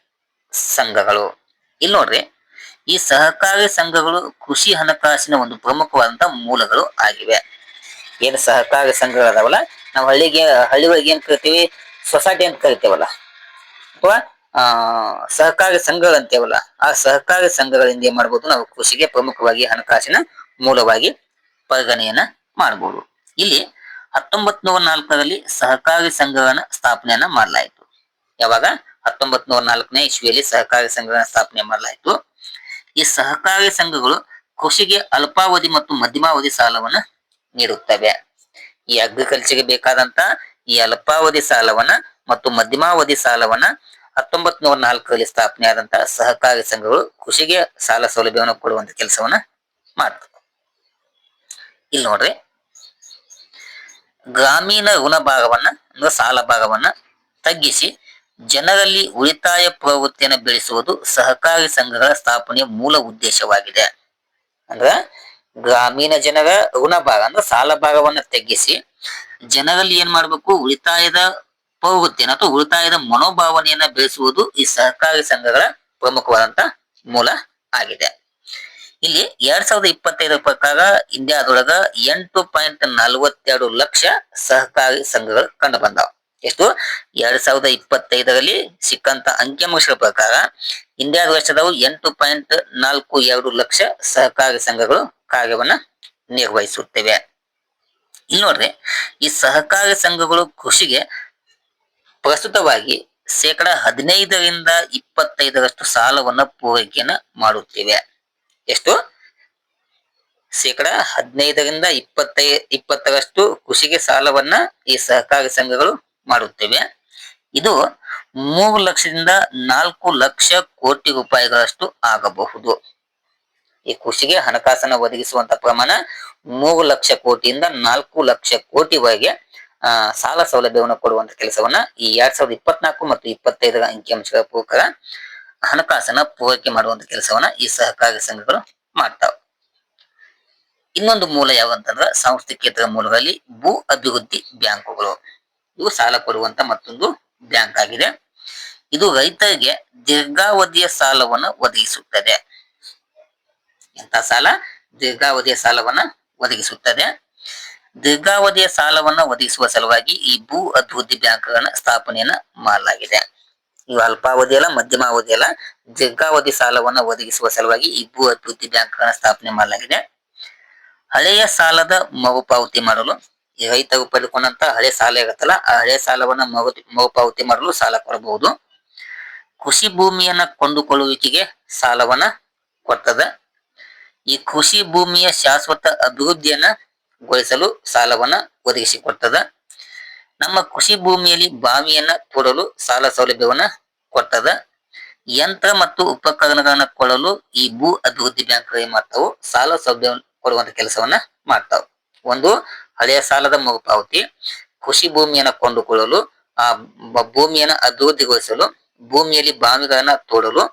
Speaker 1: ಸಂಘಗಳು. ಇಲ್ಲಿ ನೋಡ್ರಿ, ಈ ಸಹಕಾರಿ ಸಂಘಗಳು ಕೃಷಿ ಹಣಕಾಸಿನ ಒಂದು ಪ್ರಮುಖವಾದಂತಹ ಮೂಲಗಳು ಆಗಿವೆ. ಏನು ಸಹಕಾರಿ ಸಂಘಗಳದಾವಲ್ಲ? ನಾವು ಹಳ್ಳಿಗೆ ಹಳ್ಳಿಗಳಿಗೆ ಏನ್ ಕರಿತೀವಿ? ಸೊಸೈಟಿ ಅಂತ ಕರಿತೇವಲ್ಲ. ಅಥವಾ, ಆ, ಸಹಕಾರಿ ಸಂಘಗಳು ಅಂತೇವಲ್ಲ, ಆ ಸಹಕಾರಿ ಸಂಘಗಳಿಂದ ಏನ್ ಮಾಡ್ಬೋದು? ನಾವು ಕೃಷಿಗೆ ಪ್ರಮುಖವಾಗಿ ಹಣಕಾಸಿನ ಮೂಲವಾಗಿ ಪರಿಗಣನೆಯನ್ನ ಮಾಡಬಹುದು ಇಲ್ಲಿ ಹತ್ತೊಂಬತ್ ನೂರ ನಾಲ್ಕರಲ್ಲಿ ಸಹಕಾರಿ ಸಂಘಗಳನ್ನ ಸ್ಥಾಪನೆಯನ್ನ ಮಾಡಲಾಯಿತು. ಯಾವಾಗ? ಹತ್ತೊಂಬತ್ ನೂರ ನಾಲ್ಕನೇ ಇಸ್ವಿಯಲ್ಲಿ ಸಹಕಾರಿ ಸಂಘಗಳನ್ನ ಸ್ಥಾಪನೆ ಮಾಡಲಾಯಿತು. ಈ ಸಹಕಾರಿ ಸಂಘಗಳು ಕೃಷಿಗೆ ಅಲ್ಪಾವಧಿ ಮತ್ತು ಮಧ್ಯಮಾವಧಿ ಸಾಲವನ್ನ ನೀಡುತ್ತವೆ. ಈ ಅಗ್ರಿಕಲ್ಚರ್ಗೆ ಬೇಕಾದಂತ ಈ ಅಲ್ಪಾವಧಿ ಸಾಲವನ್ನ ಮತ್ತು ಮಧ್ಯಮಾವಧಿ ಸಾಲವನ್ನ ಹತ್ತೊಂಬತ್ ನೂರ ನಾಲ್ಕರಲ್ಲಿ ಸ್ಥಾಪನೆ ಆದಂತಹ ಸಹಕಾರಿ ಸಂಘಗಳು ಕೃಷಿಗೆ ಸಾಲ ಸೌಲಭ್ಯವನ್ನು ಕೊಡುವಂತ ಕೆಲಸವನ್ನ ಮಾಡ್ತವೆ. ಇಲ್ಲಿ ನೋಡ್ರಿ. ಗ್ರಾಮೀಣ ಋಣ ಭಾಗವನ್ನ ಅಂದ್ರೆ ಸಾಲ ಭಾಗವನ್ನ ತಗ್ಗಿಸಿ ಜನರಲ್ಲಿ ಉಳಿತಾಯ ಪ್ರವೃತ್ತಿಯನ್ನು ಬೆಳೆಸುವುದು ಸಹಕಾರಿ ಸಂಘಗಳ ಸ್ಥಾಪನೆಯ ಮೂಲ ಉದ್ದೇಶವಾಗಿದೆ. ಅಂದ್ರ ಗ್ರಾಮೀಣ ಜನರ ಋಣ ಭಾಗ ಅಂದ್ರೆ ಸಾಲ ಭಾಗವನ್ನ ತಗ್ಗಿಸಿ ಜನರಲ್ಲಿ ಏನ್ ಮಾಡ್ಬೇಕು? ಉಳಿತಾಯದ ಪ್ರವೃತ್ತಿಯನ್ನು ಅಥವಾ ಉಳಿತಾಯದ ಮನೋಭಾವನೆಯನ್ನ ಬೆಳೆಸುವುದು ಈ ಸಹಕಾರಿ ಸಂಘಗಳ ಪ್ರಮುಖವಾದಂತ ಮೂಲ ಆಗಿದೆ. ಇಲ್ಲಿ ಎರಡ್ ಸಾವಿರದ ಇಪ್ಪತ್ತೈದರ ಪ್ರಕಾರ ಇಂಡಿಯಾದೊಳಗ ಎಂಟು ಪಾಯಿಂಟ್ ನಲವತ್ತೆರಡು ಲಕ್ಷ ಸಹಕಾರಿ ಸಂಘಗಳು ಕಂಡು ಬಂದಾವ ಎಷ್ಟು? ಎರಡ್ ಸಾವಿರದ ಇಪ್ಪತ್ತೈದರಲ್ಲಿ ಸಿಕ್ಕಂತ ಅಂಕಿಅಂಶಗಳ ಪ್ರಕಾರ ಇಂಡಿಯಾದ ವರ್ಷದವು ಎಂಟು ಪಾಯಿಂಟ್ ನಾಲ್ಕು ಎರಡು ಲಕ್ಷ ಸಹಕಾರಿ ಸಂಘಗಳು ಕಾರ್ಯವನ್ನ ನಿರ್ವಹಿಸುತ್ತಿವೆ. ಇಲ್ಲಿ ನೋಡ್ರಿ, ಈ ಸಹಕಾರಿ ಸಂಘಗಳು ಕೃಷಿಗೆ ಪ್ರಸ್ತುತವಾಗಿ ಶೇಕಡ ಹದಿನೈದರಿಂದ ಇಪ್ಪತ್ತೈದರಷ್ಟು ಸಾಲವನ್ನ ಪೂರೈಕೆಯನ್ನ ಮಾಡುತ್ತಿವೆ. ಎಷ್ಟು? ಶೇಕಡ ಹದಿನೈದರಿಂದ ಇಪ್ಪತ್ತೈ, ಇಪ್ಪತ್ತರಷ್ಟು ಕೃಷಿಗೆ ಸಾಲವನ್ನ ಈ ಸಹಕಾರಿ ಸಂಘಗಳು ಮಾಡುತ್ತವೆ. ಇದು ಮೂರು ಲಕ್ಷದಿಂದ ನಾಲ್ಕು ಲಕ್ಷ ಕೋಟಿ ರೂಪಾಯಿಗಳಷ್ಟು ಆಗಬಹುದು. ಈ ಕೃಷಿಗೆ ಹಣಕಾಸನ್ನ ಒದಗಿಸುವಂತ ಪ್ರಮಾಣ ಮೂರು ಲಕ್ಷ ಕೋಟಿಯಿಂದ ನಾಲ್ಕು ಲಕ್ಷ ಕೋಟಿವರೆಗೆ, ಆ, ಸಾಲ ಸೌಲಭ್ಯವನ್ನು ಕೊಡುವಂತ ಕೆಲಸವನ್ನ ಈ ಎರಡ್ ಸಾವಿರದ ಇಪ್ಪತ್ನಾಲ್ಕು ಮತ್ತು ಇಪ್ಪತ್ತೈದರ ಅಂಕಿಅಂಶಗಳ ಪ್ರಕಾರ ಹಣಕಾಸನ್ನ ಪೂರೈಕೆ ಮಾಡುವಂತ ಕೆಲಸವನ್ನ ಈ ಸಹಕಾರಿ ಸಂಘಗಳು ಮಾಡ್ತಾವ. ಇನ್ನೊಂದು ಮೂಲ ಯಾವಂತಂದ್ರ ಸಾಂಸ್ಥಿಕೇತರ ಮೂಲಗಳಲ್ಲಿ ಭೂ ಅಭಿವೃದ್ಧಿ ಬ್ಯಾಂಕುಗಳು. ಇವು ಸಾಲ ಕೊಡುವಂತ ಮತ್ತೊಂದು ಬ್ಯಾಂಕ್ ಆಗಿದೆ. ಇದು ರೈತರಿಗೆ ದೀರ್ಘಾವಧಿಯ ಸಾಲವನ್ನು ಒದಗಿಸುತ್ತದೆ. ಎಂತ ಸಾಲ? ದೀರ್ಘಾವಧಿಯ ಸಾಲವನ್ನ ಒದಗಿಸುತ್ತದೆ. ದೀರ್ಘಾವಧಿಯ ಸಾಲವನ್ನ ಒದಗಿಸುವ ಸಲುವಾಗಿ ಈ ಭೂ ಅಭಿವೃದ್ಧಿ ಬ್ಯಾಂಕ್ಗಳನ್ನ ಸ್ಥಾಪನೆಯನ್ನ ಮಾಡಲಾಗಿದೆ. ಇವು ಅಲ್ಪಾವಧಿ ಅಲ್ಲ ಮಧ್ಯಮಾವಧಿ ಅಲ್ಲ, ದೀರ್ಘಾವಧಿ ಸಾಲವನ್ನ ಒದಗಿಸುವ ಸಲುವಾಗಿ ಈ ಭೂ ಅಭಿವೃದ್ಧಿ ಬ್ಯಾಂಕ್ಗಳನ್ನ ಸ್ಥಾಪನೆ ಮಾಡಲಾಗಿದೆ. ಹಳೆಯ ಸಾಲದ ಮರುಪಾವತಿ ಮಾಡಲು ರೈತರು ಪಡೆದುಕೊಂಡಂತ ಹಳೆ ಸಾಲ ಇರುತ್ತಲ್ಲ, ಆ ಹಳೆ ಸಾಲವನ್ನ ಮರು ಮರುಪಾವತಿ ಮಾಡಲು ಸಾಲ ಕೊಡಬಹುದು. ಕೃಷಿ ಭೂಮಿಯನ್ನ ಕೊಂಡುಕೊಳ್ಳುವಿಕೆಗೆ ಸಾಲವನ್ನ ಕೊಡ್ತದ. ಈ ಕೃಷಿ ಭೂಮಿಯ ಶಾಶ್ವತ ಅಭಿವೃದ್ಧಿಯನ್ನ ಗೊಳಿಸಲು ಸಾಲವನ್ನ ಒದಗಿಸಿ ಕೊಡ್ತದ ನಮ್ಮ ಕೃಷಿ ಭೂಮಿಯಲ್ಲಿ ಬಾವಿಯನ್ನ ಕೊಡಲು ಸಾಲ ಸೌಲಭ್ಯವನ್ನ ಕೊಡ್ತದ ಯಂತ್ರ ಮತ್ತು ಉಪಕರಣಗಳನ್ನ ಕೊಡಲು ಈ ಭೂ ಅಭಿವೃದ್ಧಿ ಬ್ಯಾಂಕ್ ಏನ್ ಮಾಡ್ತಾವು ಸಾಲ ಸೌಲಭ್ಯ ಕೊಡುವಂತ ಕೆಲಸವನ್ನ ಮಾಡ್ತಾವ. ಒಂದು, ಹಳೆಯ ಸಾಲದ ಮರುಪಾವತಿ, ಕೃಷಿ ಭೂಮಿಯನ್ನ ಕೊಂಡುಕೊಳ್ಳಲು, ಆ ಭೂಮಿಯನ್ನ ಅಭಿವೃದ್ಧಿಗೊಳಿಸಲು, ಭೂಮಿಯಲ್ಲಿ ಬಾವಿಗಳನ್ನ ತೋಡಲು,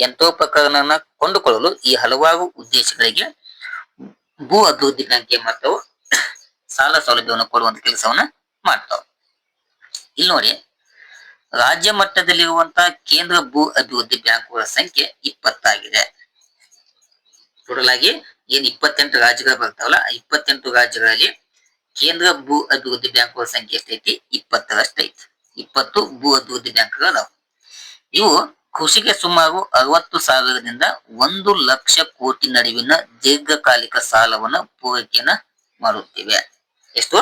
Speaker 1: ಯಂತ್ರೋಪಕರಣಗಳನ್ನ ಕೊಂಡುಕೊಳ್ಳಲು ಈ ಹಲವಾರು ಉದ್ದೇಶಗಳಿಗೆ ಭೂ ಅಭಿವೃದ್ಧಿ ಬ್ಯಾಂಕ್ ಏನ್ ಮಾಡ್ತಾವು ಸಾಲ ಸೌಲಭ್ಯವನ್ನು ಕೊಡುವಂತ ಕೆಲಸವನ್ನ ಮಾಡ್ತಾವ. ಇಲ್ಲಿ ನೋಡಿ, ರಾಜ್ಯ ಮಟ್ಟದಲ್ಲಿರುವಂತಹ ಕೇಂದ್ರ ಭೂ ಅಭಿವೃದ್ಧಿ ಬ್ಯಾಂಕುಗಳ ಸಂಖ್ಯೆ ಇಪ್ಪತ್ತಾಗಿದೆ. ಟೋಟಲ್ ಆಗಿ ಏನ್ ಇಪ್ಪತ್ತೆಂಟು ರಾಜ್ಯಗಳು ಬರ್ತಾವಲ್ಲ, ಆ ಇಪ್ಪತ್ತೆಂಟು ರಾಜ್ಯಗಳಲ್ಲಿ ಕೇಂದ್ರ ಭೂ ಅಭಿವೃದ್ಧಿ ಬ್ಯಾಂಕುಗಳ ಸಂಖ್ಯೆ ಎಷ್ಟೈತಿ ಇಪ್ಪತ್ತರಷ್ಟೈತಿ ಇಪ್ಪತ್ತು ಭೂ ಅಭಿವೃದ್ಧಿ ಬ್ಯಾಂಕ್ಗಳು ಇವು ಕೃಷಿಗೆ ಸುಮಾರು ಅರವತ್ತು ಸಾವಿರದಿಂದ ಒಂದು ಲಕ್ಷ ಕೋಟಿ ನಡುವಿನ ದೀರ್ಘಕಾಲಿಕ ಸಾಲವನ್ನ ಪೂರೈಕೆಯನ್ನ ಮಾಡುತ್ತಿವೆ. ಎಷ್ಟು?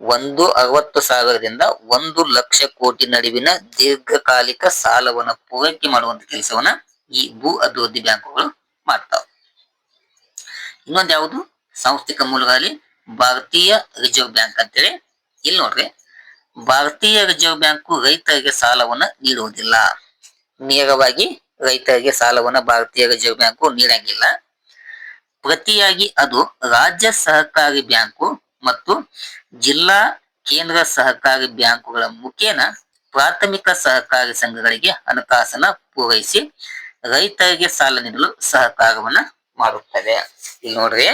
Speaker 1: ಒಂದು ಅರವತ್ತು ಸಾವಿರದಿಂದ ಒಂದು ಲಕ್ಷ ಕೋಟಿ ನಡುವಿನ ದೀರ್ಘಕಾಲಿಕ ಸಾಲವನ್ನು ಪೂರೈಕೆ ಮಾಡುವಂತ ಕೆಲಸವನ್ನ ಈ ಭೂ ಅಭಿವೃದ್ಧಿ ಬ್ಯಾಂಕುಗಳು ಮಾಡ್ತಾವ. ಇನ್ನೊಂದು ಯಾವುದು? ಸಾಂಸ್ಥಿಕ ಮೂಲಗಳಲ್ಲಿ ಭಾರತೀಯ ರಿಸರ್ವ್ ಬ್ಯಾಂಕ್ ಅಂತೇಳಿ. ಇಲ್ಲಿ ನೋಡ್ರಿ, ಭಾರತೀಯ ರಿಸರ್ವ್ ಬ್ಯಾಂಕು ರೈತರಿಗೆ ಸಾಲವನ್ನ ನೀಡುವುದಿಲ್ಲ. ನೇರವಾಗಿ ರೈತರಿಗೆ ಸಾಲವನ್ನ ಭಾರತೀಯ ರಿಸರ್ವ್ ಬ್ಯಾಂಕು ನೀಡಂಗಿಲ್ಲ. ಪ್ರತಿಯಾಗಿ ಅದು ರಾಜ್ಯ ಸಹಕಾರಿ ಬ್ಯಾಂಕು ಮತ್ತು ಜಿಲ್ಲಾ ಕೇಂದ್ರ ಸಹಕಾರಿ ಬ್ಯಾಂಕುಗಳ ಮುಖೇನ ಪ್ರಾಥಮಿಕ ಸಹಕಾರಿ ಸಂಘಗಳಿಗೆ ಹಣಕಾಸನ್ನ ಪೂರೈಸಿ ರೈತರಿಗೆ ಸಾಲ ನೀಡಲು ಸಹಕಾರವನ್ನ ಮಾಡುತ್ತದೆ ಇಲ್ಲಿ ನೋಡ್ರಿ,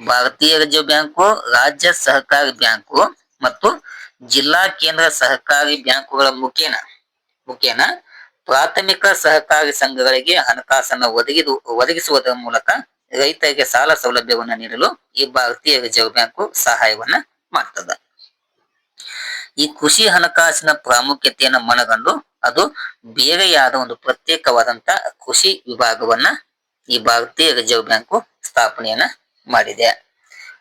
Speaker 1: ಭಾರತೀಯ ರಿಸರ್ವ್ ಬ್ಯಾಂಕು, ರಾಜ್ಯ ಸಹಕಾರಿ ಬ್ಯಾಂಕು ಮತ್ತು ಜಿಲ್ಲಾ ಕೇಂದ್ರ ಸಹಕಾರಿ ಬ್ಯಾಂಕುಗಳ ಮುಖೇನ ಮುಖೇನ ಪ್ರಾಥಮಿಕ ಸಹಕಾರಿ ಸಂಘಗಳಿಗೆ ಹಣಕಾಸನ್ನ ಒದಗಿದು, ಒದಗಿಸುವುದರ ಮೂಲಕ ರೈತರಿಗೆ ಸಾಲ ಸೌಲಭ್ಯವನ್ನು ನೀಡಲು ಈ ಭಾರತೀಯ ರಿಸರ್ವ್ ಬ್ಯಾಂಕು ಸಹಾಯವನ್ನ ಮಾಡ್ತದ. ಈ ಕೃಷಿ ಹಣಕಾಸಿನ ಪ್ರಾಮುಖ್ಯತೆಯನ್ನು ಮನಗಂಡು ಅದು ಬೇರೆಯಾದ ಒಂದು ಪ್ರತ್ಯೇಕವಾದಂತ ಕೃಷಿ ವಿಭಾಗವನ್ನ ಈ ಭಾರತೀಯ ರಿಸರ್ವ್ ಬ್ಯಾಂಕು ಸ್ಥಾಪನೆಯನ್ನ ಮಾಡಿದೆ.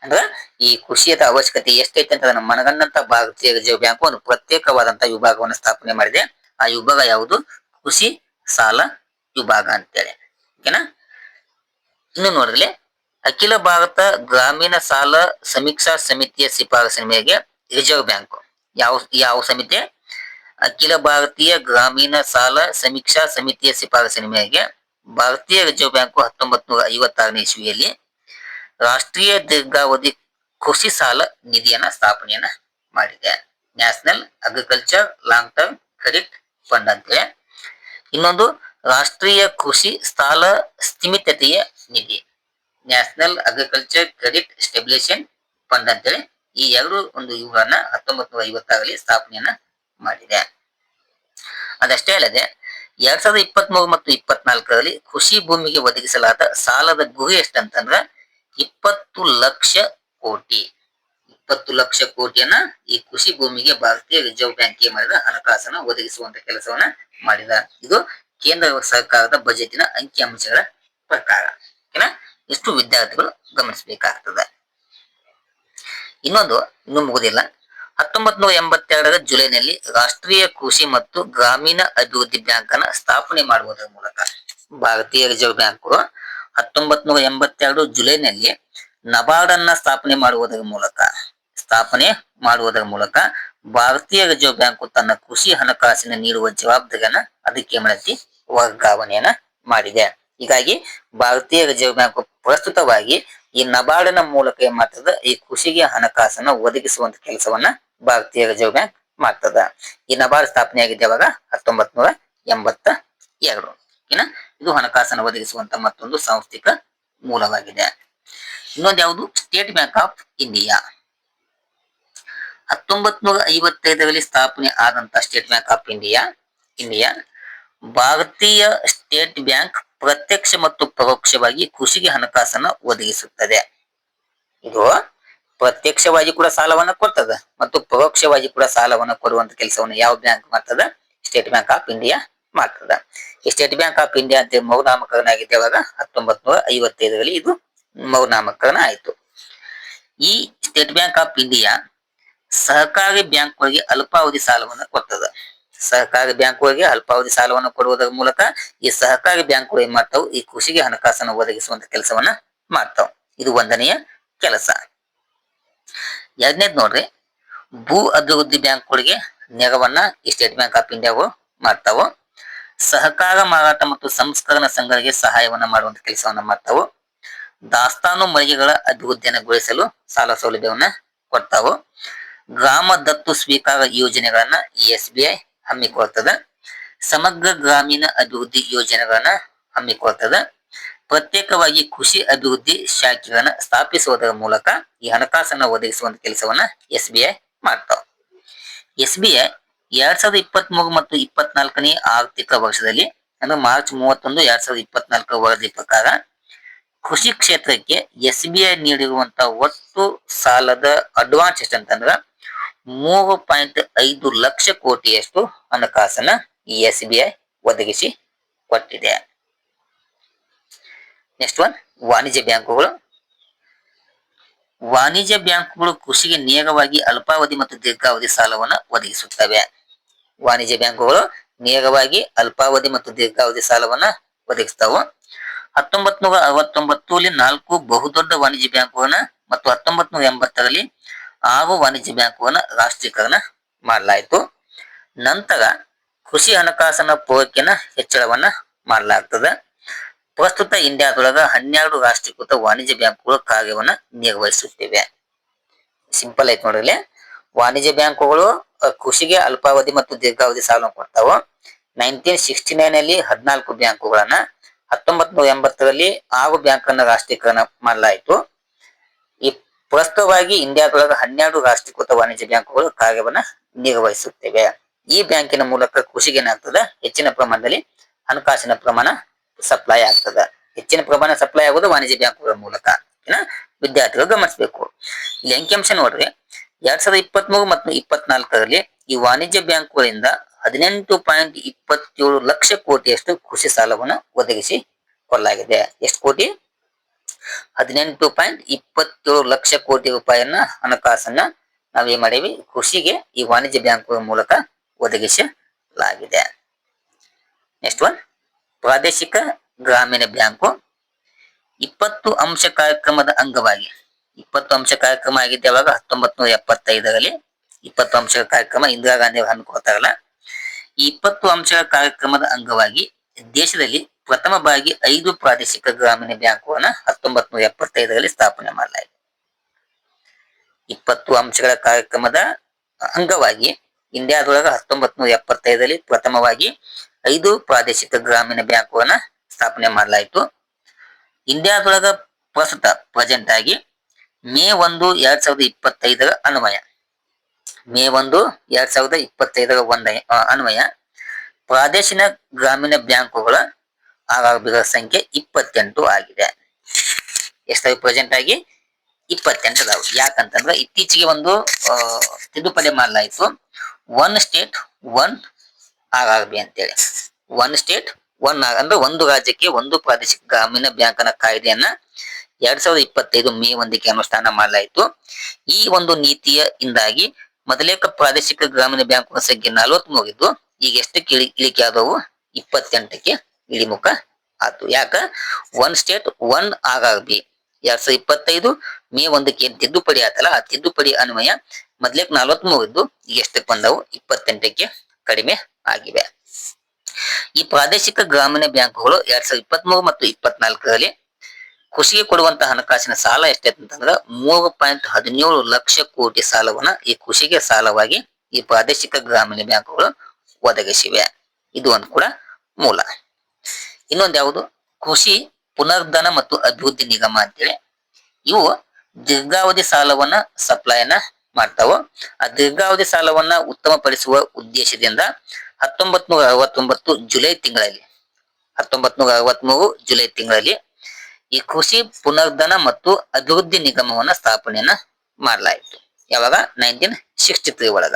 Speaker 1: ಅಂದ್ರ ಈ ಕೃಷಿಯದ ಅವಶ್ಯಕತೆ ಎಷ್ಟೈತೆ ಅಂತ ಅದನ್ನ ಮನಗಂಡಂತ ಭಾರತೀಯ ರಿಸರ್ವ್ ಬ್ಯಾಂಕು ಒಂದು ಪ್ರತ್ಯೇಕವಾದಂತ ವಿಭಾಗವನ್ನು ಸ್ಥಾಪನೆ ಮಾಡಿದೆ. ಆ ವಿಭಾಗ ಯಾವುದು? ಕೃಷಿ ಸಾಲ ವಿಭಾಗ ಅಂತೇಳಿ. ಓಕೆನಾ? ಇನ್ನು ನೋಡಿದ್ರೆ ಅಖಿಲ ಭಾರತ ಗ್ರಾಮೀಣ ಸಾಲ ಸಮೀಕ್ಷಾ ಸಮಿತಿಯ ಶಿಫಾರಸಿನ ಮೇರೆಗೆ ರಿಸರ್ವ್ ಬ್ಯಾಂಕ್. ಯಾವ ಯಾವ ಸಮಿತಿ? ಅಖಿಲ ಭಾರತೀಯ ಗ್ರಾಮೀಣ ಸಾಲ ಸಮೀಕ್ಷಾ ಸಮಿತಿಯ ಶಿಫಾರಸಿನ ಮೇರೆಗೆ ಭಾರತೀಯ ರಿಸರ್ವ್ ಬ್ಯಾಂಕ್ ಹತ್ತೊಂಬತ್ ನೂರ ಐವತ್ತಾರನೇ ಇಸ್ವಿಯಲ್ಲಿ ರಾಷ್ಟ್ರೀಯ ದೀರ್ಘಾವಧಿ ಕೃಷಿ ಸಾಲ ನಿಧಿಯನ್ನ ಸ್ಥಾಪನೆಯನ್ನ ಮಾಡಿದೆ. National Agriculture Long Term Credit Fund ಅಂತೇಳಿ ಇನ್ನೊಂದು ರಾಷ್ಟ್ರೀಯ ಕೃಷಿ ಸಾಲ ಸ್ಥಿಮಿತತೆಯ ನಿಧಿ, National Agriculture Credit Stabilisation Fund ಅಂತೇಳಿ ಈ ಎರಡು ಒಂದು ಇವುಗಳನ್ನ ಹತ್ತೊಂಬತ್ ನೂರ ಐವತ್ತಾರಲ್ಲಿ ಸ್ಥಾಪನೆಯನ್ನ ಮಾಡಿದೆ. ಅದಷ್ಟೇ ಅಲ್ಲದೆ, ಎರಡ್ ಸಾವಿರದ ಇಪ್ಪತ್ತ್ ಮೂರು ಮತ್ತು ಇಪ್ಪತ್ನಾಲ್ಕರಲ್ಲಿ ಕೃಷಿ ಭೂಮಿಗೆ ಒದಗಿಸಲಾದ ಸಾಲದ ಗುರಿ ಎಷ್ಟಂತಂದ್ರ ಇಪ್ಪತ್ತು ಲಕ್ಷ ಕೋಟಿ. ಇಪ್ಪತ್ತು ಲಕ್ಷ ಕೋಟಿಯನ್ನ ಈ ಕೃಷಿ ಭೂಮಿಗೆ ಭಾರತೀಯ ರಿಸರ್ವ್ ಬ್ಯಾಂಕ್ ಮಾಡಿದ? ಹಣಕಾಸನ್ನ ಒದಗಿಸುವಂತ ಕೆಲಸವನ್ನ ಮಾಡಿದ. ಇದು ಕೇಂದ್ರ ಸರ್ಕಾರದ ಬಜೆಟಿನ ಅಂಕಿ ಅಂಶಗಳ ಪ್ರಕಾರ ಇಷ್ಟು ವಿದ್ಯಾರ್ಥಿಗಳು ಗಮನಿಸಬೇಕಾಗ್ತದೆ? ಇನ್ನೊಂದು, ಇನ್ನು ಮುಗುದಿಲ್ಲ. ಹತ್ತೊಂಬತ್ ನೂರ ಎಂಬತ್ತೆರಡರ ಜುಲೈನಲ್ಲಿ ರಾಷ್ಟ್ರೀಯ ಕೃಷಿ ಮತ್ತು ಗ್ರಾಮೀಣ ಅಭಿವೃದ್ಧಿ ಬ್ಯಾಂಕ್ ಅನ್ನ ಸ್ಥಾಪನೆ ಮಾಡುವುದರ ಮೂಲಕ, ಭಾರತೀಯ ರಿಸರ್ವ್ ಬ್ಯಾಂಕ್ ಹತ್ತೊಂಬತ್ ನೂರ ಎಂಬತ್ತೆರಡು ಜುಲೈನಲ್ಲಿ ನಬಾರ್ಡ್ ಅನ್ನ ಸ್ಥಾಪನೆ ಮಾಡುವುದರ ಮೂಲಕ, ಸ್ಥಾಪನೆ ಮಾಡುವುದರ ಮೂಲಕ ಭಾರತೀಯ ರಿಸರ್ವ್ ಬ್ಯಾಂಕ್ ತನ್ನ ಕೃಷಿ ಹಣಕಾಸಿನ ನೀಡುವ ಜವಾಬ್ದಾರಿಯನ್ನ ಅದಕ್ಕೆ ಮಾಡತಿ ವರ್ಗಾವಣೆಯನ್ನ ಮಾಡಿದೆ. ಹೀಗಾಗಿ ಭಾರತೀಯ ರಿಸರ್ವ್ ಬ್ಯಾಂಕ್ ಪ್ರಸ್ತುತವಾಗಿ ಈ ನಬಾರ್ಡ್ನ ಮೂಲಕ ಏನ್ ಈ ಕೃಷಿಗೆ ಹಣಕಾಸನ್ನ ಒದಗಿಸುವಂತ ಕೆಲಸವನ್ನ ಭಾರತೀಯ ರಿಸರ್ವ್ ಬ್ಯಾಂಕ್ ಮಾಡ್ತದ. ಈ ನಬಾರ್ಡ್ ಸ್ಥಾಪನೆ ಆಗಿದ್ದ ಯಾವಾಗ? ಹತ್ತೊಂಬತ್ ನೂರ ಎಂಬತ್ತ ಎರಡು ಏನ ಇದು ಹಣಕಾಸನ್ನು ಒದಗಿಸುವಂತ ಮತ್ತೊಂದು ಸಾಂಸ್ಥಿಕ ಮೂಲವಾಗಿದೆ. ಇನ್ನೊಂದು ಯಾವುದು? State Bank of India. ಹತ್ತೊಂಬತ್ ನೂರ ಐವತ್ತೈದರಲ್ಲಿ ಸ್ಥಾಪನೆ ಆದಂತ State Bank of India India. ಭಾರತೀಯ ಸ್ಟೇಟ್ ಬ್ಯಾಂಕ್ ಪ್ರತ್ಯಕ್ಷ ಮತ್ತು ಪರೋಕ್ಷವಾಗಿ ಕೃಷಿಗೆ ಹಣಕಾಸನ್ನ ಒದಗಿಸುತ್ತದೆ. ಇದು ಪ್ರತ್ಯಕ್ಷವಾಗಿ ಕೂಡ ಸಾಲವನ್ನ ಕೊಡ್ತದ ಮತ್ತು ಪರೋಕ್ಷವಾಗಿ ಕೂಡ ಸಾಲವನ್ನ ಕೊಡುವಂತ ಕೆಲಸವನ್ನು ಯಾವ ಬ್ಯಾಂಕ್ ಮಾಡ್ತದ? ಸ್ಟೇಟ್ ಬ್ಯಾಂಕ್ ಆಫ್ ಇಂಡಿಯಾ ಮಾಡ್ತದ. ಈ ಸ್ಟೇಟ್ ಬ್ಯಾಂಕ್ ಆಫ್ ಇಂಡಿಯಾ ಅಂತ ಮೌನಾಮಕರಣ ಆಗಿದೆ ಅವಾಗ ಹತ್ತೊಂಬತ್ ನೂರ ಐವತ್ತೈದರಲ್ಲಿ ಇದು ಮೌನಾಮಕರಣ ಆಯಿತು ಈ ಸ್ಟೇಟ್ ಬ್ಯಾಂಕ್ ಆಫ್ ಇಂಡಿಯಾ ಸಹಕಾರಿ ಬ್ಯಾಂಕ್ಗಳಿಗೆ ಅಲ್ಪಾವಧಿ ಸಾಲವನ್ನ ಕೊಡ್ತದ. ಸಹಕಾರಿ ಬ್ಯಾಂಕುಗಳಿಗೆ ಅಲ್ಪಾವಧಿ ಸಾಲವನ್ನು ಕೊಡುವುದರ ಮೂಲಕ ಈ ಸಹಕಾರಿ ಬ್ಯಾಂಕುಗಳು ಏನ್ ಮಾಡ್ತಾವು ಈ ಕೃಷಿಗೆ ಹಣಕಾಸನ್ನು ಒದಗಿಸುವಂತ ಕೆಲಸವನ್ನ ಮಾಡ್ತಾವ. ಇದು ಒಂದನೆಯ ಕೆಲಸ. ಎರಡನೇದ್ ನೋಡ್ರಿ, ಭೂ ಅಭಿವೃದ್ಧಿ ಬ್ಯಾಂಕ್ಗಳಿಗೆ ನೆರವನ್ನ ಸ್ಟೇಟ್ ಬ್ಯಾಂಕ್ ಆಫ್ ಇಂಡಿಯಾವು ಮಾಡ್ತಾವು. ಸಹಕಾರ ಮಾರಾಟ ಮತ್ತು ಸಂಸ್ಕರಣ ಸಂಘಗಳಿಗೆ ಸಹಾಯವನ್ನ ಮಾಡುವಂತ ಕೆಲಸವನ್ನ ಮಾಡ್ತಾವು. ದಾಸ್ತಾನು ಮಳಿಗೆಗಳ ಅಭಿವೃದ್ಧಿಯನ್ನಗೊಳಿಸಲು ಸಾಲ ಸೌಲಭ್ಯವನ್ನ ಕೊಡ್ತಾವು. ಗ್ರಾಮ ದತ್ತು ಸ್ವೀಕಾರ ಯೋಜನೆಗಳನ್ನ ಎಸ್ ಬಿ ಐ ಹಮ್ಮಿಕೊಳ್ತದ. ಸಮಗ್ರ ಗ್ರಾಮೀಣ ಅಭಿವೃದ್ಧಿ ಯೋಜನೆಗಳನ್ನ ಹಮ್ಮಿಕೊಳ್ತದ. ಪ್ರತ್ಯೇಕವಾಗಿ ಕೃಷಿ ಅಭಿವೃದ್ಧಿ ಶಾಖೆಗಳನ್ನ ಸ್ಥಾಪಿಸುವುದರ ಮೂಲಕ ಈ ಹಣಕಾಸನ್ನ ಒದಗಿಸುವಂತ ಕೆಲಸವನ್ನ ಎಸ್ ಬಿ ಐ ಮಾಡ್ತಾವ. ಎಸ್ ಬಿ ಐ ಎರಡ್ ಸಾವಿರದ ಇಪ್ಪತ್ತ್ ಮೂರು ಮತ್ತು ಇಪ್ಪತ್ನಾಲ್ಕನೇ ಆರ್ಥಿಕ ವರ್ಷದಲ್ಲಿ, ಅಂದ್ರೆ ಮಾರ್ಚ್ ಮೂವತ್ತೊಂದು ಎರಡ್ ಸಾವಿರದ ಇಪ್ಪತ್ನಾಲ್ಕರ ವರದಿ ಪ್ರಕಾರ ಕೃಷಿ ಕ್ಷೇತ್ರಕ್ಕೆ ಎಸ್ ಬಿ ಐ ನೀಡಿರುವಂತಹ ಒಟ್ಟು ಸಾಲದ ಅಡ್ವಾನ್ಸ್ ಎಷ್ಟಂತಂದ್ರ ಮೂರು ಪಾಯಿಂಟ್ ಐದು ಲಕ್ಷ ಕೋಟಿಯಷ್ಟು ಹಣಕಾಸನ್ನ ಎಸ್ ಬಿ ಐ ಒದಗಿಸಿ ಕೊಟ್ಟಿದೆ. ನೆಕ್ಸ್ಟ್ ಒನ್ ವಾಣಿಜ್ಯ ಬ್ಯಾಂಕುಗಳು. ವಾಣಿಜ್ಯ ಬ್ಯಾಂಕುಗಳು ಕೃಷಿಗೆ ನೇರವಾಗಿ ಅಲ್ಪಾವಧಿ ಮತ್ತು ದೀರ್ಘಾವಧಿ ಸಾಲವನ್ನು ಒದಗಿಸುತ್ತವೆ. ವಾಣಿಜ್ಯ ಬ್ಯಾಂಕುಗಳು ನೇರವಾಗಿ ಅಲ್ಪಾವಧಿ ಮತ್ತು ದೀರ್ಘಾವಧಿ ಸಾಲವನ್ನ ಒದಗಿಸ್ತಾವು. ಹತ್ತೊಂಬತ್ ನೂರ ಅರವತ್ತೊಂಬತ್ತರಲ್ಲಿ ನಾಲ್ಕು ಬಹುದೊಡ್ಡ ವಾಣಿಜ್ಯ ಬ್ಯಾಂಕುಗಳನ್ನ ಮತ್ತು ಹತ್ತೊಂಬತ್ ನೂರ ಎಂಬತ್ತರಲ್ಲಿ ಆರು ವಾಣಿಜ್ಯ ಬ್ಯಾಂಕುಗಳನ್ನ ರಾಷ್ಟ್ರೀಕರಣ ಮಾಡಲಾಯಿತು. ನಂತರ ಕೃಷಿ ಹಣಕಾಸಿನ ಪೂರೈಕೆನ ಹೆಚ್ಚಳವನ್ನ ಮಾಡಲಾಗ್ತದೆ. ಪ್ರಸ್ತುತ ಇಂಡಿಯಾದೊಳಗ ಹನ್ನೆರಡು ರಾಷ್ಟ್ರೀಕೃತ ವಾಣಿಜ್ಯ ಬ್ಯಾಂಕುಗಳು ಕಾರ್ಯವನ್ನ ನಿರ್ವಹಿಸುತ್ತಿವೆ. ಸಿಂಪಲ್ ಐತ್ ನೋಡ್ರಿ ವಾಣಿಜ್ಯ ಬ್ಯಾಂಕುಗಳು ಕೃಷಿಗೆ ಅಲ್ಪಾವಧಿ ಮತ್ತು ದೀರ್ಘಾವಧಿ ಸಾಲ ಕೊಡ್ತಾವ. ನೈನ್ಟೀನ್ ಸಿಕ್ಸ್ಟಿ ನೈನ್ ಅಲ್ಲಿ ಹದಿನಾಲ್ಕು ಬ್ಯಾಂಕುಗಳನ್ನ ಹತ್ತೊಂಬತ್ ನೂರ ಎಂಬತ್ತರಲ್ಲಿ ಆರು ಬ್ಯಾಂಕ್ ಅನ್ನ ರಾಷ್ಟ್ರೀಕರಣ ಮಾಡಲಾಯಿತು. ಪ್ರಸ್ತುತವಾಗಿ ಇಂಡಿಯಾದೊಳಗ ಹನ್ನೆರಡು ರಾಷ್ಟ್ರೀಕೃತ ವಾಣಿಜ್ಯ ಬ್ಯಾಂಕುಗಳು ಕಾರ್ಯವನ್ನ ನಿರ್ವಹಿಸುತ್ತಿವೆ. ಈ ಬ್ಯಾಂಕಿನ ಮೂಲಕ ಕೃಷಿಗೆ ಏನಾಗ್ತದ? ಹೆಚ್ಚಿನ ಪ್ರಮಾಣದಲ್ಲಿ ಹಣಕಾಸಿನ ಪ್ರಮಾಣ ಸಪ್ಲೈ ಆಗ್ತದ. ಹೆಚ್ಚಿನ ಪ್ರಮಾಣ ಸಪ್ಲೈ ಆಗೋದು ವಾಣಿಜ್ಯ ಬ್ಯಾಂಕುಗಳ ಮೂಲಕ. ವಿದ್ಯಾರ್ಥಿಗಳು ಗಮನಿಸಬೇಕು. ಇಲ್ಲಿ ಅಂಕಿಅಂಶ ನೋಡ್ರಿ. ಎರಡ್ ಸಾವಿರದ ಇಪ್ಪತ್ತ್ ಮೂರು ಮತ್ತು ಇಪ್ಪತ್ನಾಲ್ಕರಲ್ಲಿ ಈ ವಾಣಿಜ್ಯ ಬ್ಯಾಂಕುಗಳಿಂದ ಹದಿನೆಂಟು ಪಾಯಿಂಟ್ ಇಪ್ಪತ್ತೇಳು ಲಕ್ಷ ಕೋಟಿಯಷ್ಟು ಕೃಷಿ ಸಾಲವನ್ನು ಒದಗಿಸಿ ಕೊಡಲಾಗಿದೆ. ಎಷ್ಟು ಕೋಟಿ? ಹದಿನೆಂಟು ಪಾಯಿಂಟ್ ಇಪ್ಪತ್ತೇಳು ಲಕ್ಷ ಕೋಟಿ ರೂಪಾಯಿಯನ್ನ ಹಣಕಾಸನ್ನ ನಾವೇನ್ ಮಾಡೀವಿ. ಕೃಷಿಗೆ ಈ ವಾಣಿಜ್ಯ ಬ್ಯಾಂಕುಗಳ ಮೂಲಕ ಒದಗಿಸಲಾಗಿದೆ. ನೆಕ್ಸ್ಟ್ ಒನ್ ಪ್ರಾದೇಶಿಕ ಗ್ರಾಮೀಣ ಬ್ಯಾಂಕು. ಇಪ್ಪತ್ತು ಅಂಶ ಕಾರ್ಯಕ್ರಮದ ಅಂಗವಾಗಿ. ಇಪ್ಪತ್ತು ಅಂಶ ಕಾರ್ಯಕ್ರಮ ಆಗಿದ್ದೆ ಯಾವಾಗ? ಹತ್ತೊಂಬತ್ ನೂರ ಎಪ್ಪತ್ತೈದರಲ್ಲಿ. ಇಪ್ಪತ್ತು ಅಂಶ ಕಾರ್ಯಕ್ರಮ ಇಂದಿರಾ ಗಾಂಧಿ ಅವರು ಈ ಇಪ್ಪತ್ತು ಅಂಶಗಳ ಕಾರ್ಯಕ್ರಮದ ಅಂಗವಾಗಿ ದೇಶದಲ್ಲಿ ಪ್ರಥಮ ಬಾಗಿ ಐದು ಪ್ರಾದೇಶಿಕ ಗ್ರಾಮೀಣ ಬ್ಯಾಂಕುಗಳನ್ನ ಹತ್ತೊಂಬತ್ ನೂರ ಎಪ್ಪತ್ತೈದರಲ್ಲಿ ಸ್ಥಾಪನೆ ಮಾಡಲಾಯಿತು ಇಪ್ಪತ್ತು ಅಂಶಗಳ ಕಾರ್ಯಕ್ರಮದ ಅಂಗವಾಗಿ ಇಂಡಿಯಾದೊಳಗ ಹತ್ತೊಂಬತ್ ನೂರ ಎಪ್ಪತ್ತೈದರಲ್ಲಿ ಪ್ರಥಮವಾಗಿ ಐದು ಪ್ರಾದೇಶಿಕ ಗ್ರಾಮೀಣ ಬ್ಯಾಂಕುಗಳನ್ನ ಸ್ಥಾಪನೆ ಮಾಡಲಾಯಿತು. ಇಂಡಿಯಾದೊಳಗ ಪ್ರಸ್ತುತ ಪ್ರೆಸೆಂಟ್ ಆಗಿ ಮೇ ಒಂದು ಎರಡ್ ಸಾವಿರದ ಇಪ್ಪತ್ತೈದರ ಅನ್ವಯ. ಮೇ ಒಂದು ಎರಡ್ ಸಾವಿರದ ಇಪ್ಪತ್ತೈದರ ಒಂದ ಅನ್ವಯ. ಪ್ರಾದೇಶಿಕ ಗ್ರಾಮೀಣ ಬ್ಯಾಂಕುಗಳ ಆರ್ಆರ್ಬಿಗಳ ಸಂಖ್ಯೆ ಇಪ್ಪತ್ತೆಂಟು ಆಗಿದೆ. ಎಷ್ಟಾಗಿ ಪ್ರೆಸೆಂಟ್ ಆಗಿ ಇಪ್ಪತ್ತೆಂಟು ಅದಾವು. ಯಾಕಂತಂದ್ರೆ ಇತ್ತೀಚೆಗೆ ಒಂದು ತಿದ್ದುಪಡಿ ಮಾಡಲಾಯಿತು. ಒನ್ ಸ್ಟೇಟ್ ಒನ್ ಬಿ ಅಂತೇಳಿ. ಒನ್ ಸ್ಟೇಟ್ ಒನ್ ಅಂದ್ರೆ ಒಂದು ರಾಜ್ಯಕ್ಕೆ ಒಂದು ಪ್ರಾದೇಶಿಕ ಗ್ರಾಮೀಣ ಬ್ಯಾಂಕನ ಕಾಯ್ದೆಯನ್ನ ಎರಡ್ ಸಾವಿರದ ಇಪ್ಪತ್ತೈದು ಮೇ ಒಂದಕ್ಕೆ ಅನುಷ್ಠಾನ ಮಾಡಲಾಯಿತು. ಈ ಒಂದು ನೀತಿಯ ಇಂದಾಗಿ ಮೊದಲೇಕ ಪ್ರಾದೇಶಿಕ ಗ್ರಾಮೀಣ ಬ್ಯಾಂಕ್ ಸಂಖ್ಯೆ ನಲವತ್ತ್ ಇದ್ದು ಈಗ ಎಷ್ಟಕ್ಕೆ ಇಳಿ, ಇಳಿಕೆ ಆದವು? ಇಪ್ಪತ್ತೆಂಟಕ್ಕೆ. ಇಳಿಮುಖ ಆತು ಯಾಕ? ಒನ್ ಸ್ಟೇಟ್ ಒನ್ ಆಗಾಗ್ಬಿ. ಎರಡ್ ಸಾವಿರದ ಇಪ್ಪತ್ತೈದು, ಮೇ ಒಂದಕ್ಕೆ ತಿದ್ದುಪಡಿ ಆತಲ್ಲ, ಆ ತಿದ್ದುಪಡಿ ಅನ್ವಯ ಮೊದ್ಲೇಕ್ ನಲವತ್ತ್ ಮೂರಿದ್ದು ಈಗ ಎಷ್ಟಕ್ಕೆ ಬಂದವು? ಇಪ್ಪತ್ತೆಂಟಕ್ಕೆ ಕಡಿಮೆ ಆಗಿವೆ. ಈ ಪ್ರಾದೇಶಿಕ ಗ್ರಾಮೀಣ ಬ್ಯಾಂಕುಗಳು ಎರಡ್ ಸಾವಿರದ ಇಪ್ಪತ್ಮೂರು ಮತ್ತು ಇಪ್ಪತ್ನಾಲ್ಕರಲ್ಲಿ ಕೃಷಿಗೆ ಕೊಡುವಂತಹ ಹಣಕಾಸಿನ ಸಾಲ ಎಷ್ಟೈತೆ ಅಂತಂದ್ರೆ ಮೂರು ಪಾಯಿಂಟ್ ಹದಿನೇಳು ಲಕ್ಷ ಕೋಟಿ ಸಾಲವನ್ನ ಈ ಕೃಷಿಗೆ ಸಾಲವಾಗಿ ಈ ಪ್ರಾದೇಶಿಕ ಗ್ರಾಮೀಣ ಬ್ಯಾಂಕುಗಳು ಒದಗಿಸಿವೆ. ಇದು ಒಂದು ಕೂಡ ಮೂಲ. ಇನ್ನೊಂದು ಯಾವುದು? ಕೃಷಿ, ಪುನರ್ಧನ ಮತ್ತು ಅಭಿವೃದ್ಧಿ ನಿಗಮ ಅಂತೇಳಿ. ಇವು ದೀರ್ಘಾವಧಿ ಸಾಲವನ್ನ ಸಪ್ಲೈನ ಮಾಡ್ತಾವ. ಆ ದೀರ್ಘಾವಧಿ ಸಾಲವನ್ನ ಉತ್ತಮಪಡಿಸುವ ಉದ್ದೇಶದಿಂದ ಹತ್ತೊಂಬತ್ ನೂರ ಅರವತ್ತೊಂಬತ್ತು ಜುಲೈ ತಿಂಗಳಲ್ಲಿ ಹತ್ತೊಂಬತ್ ನೂರ ಅರವತ್ಮೂರು ಜುಲೈ ತಿಂಗಳಲ್ಲಿ ಈ ಕೃಷಿ, ಪುನರ್ಧನ ಮತ್ತು ಅಭಿವೃದ್ಧಿ ನಿಗಮವನ್ನ ಸ್ಥಾಪನೆಯನ್ನ ಮಾಡಲಾಯಿತು. ಯಾವಾಗ? ನೈನ್ಟೀನ್ ಸಿಕ್ಸ್ಟಿ ತ್ರೀ ಒಳಗ.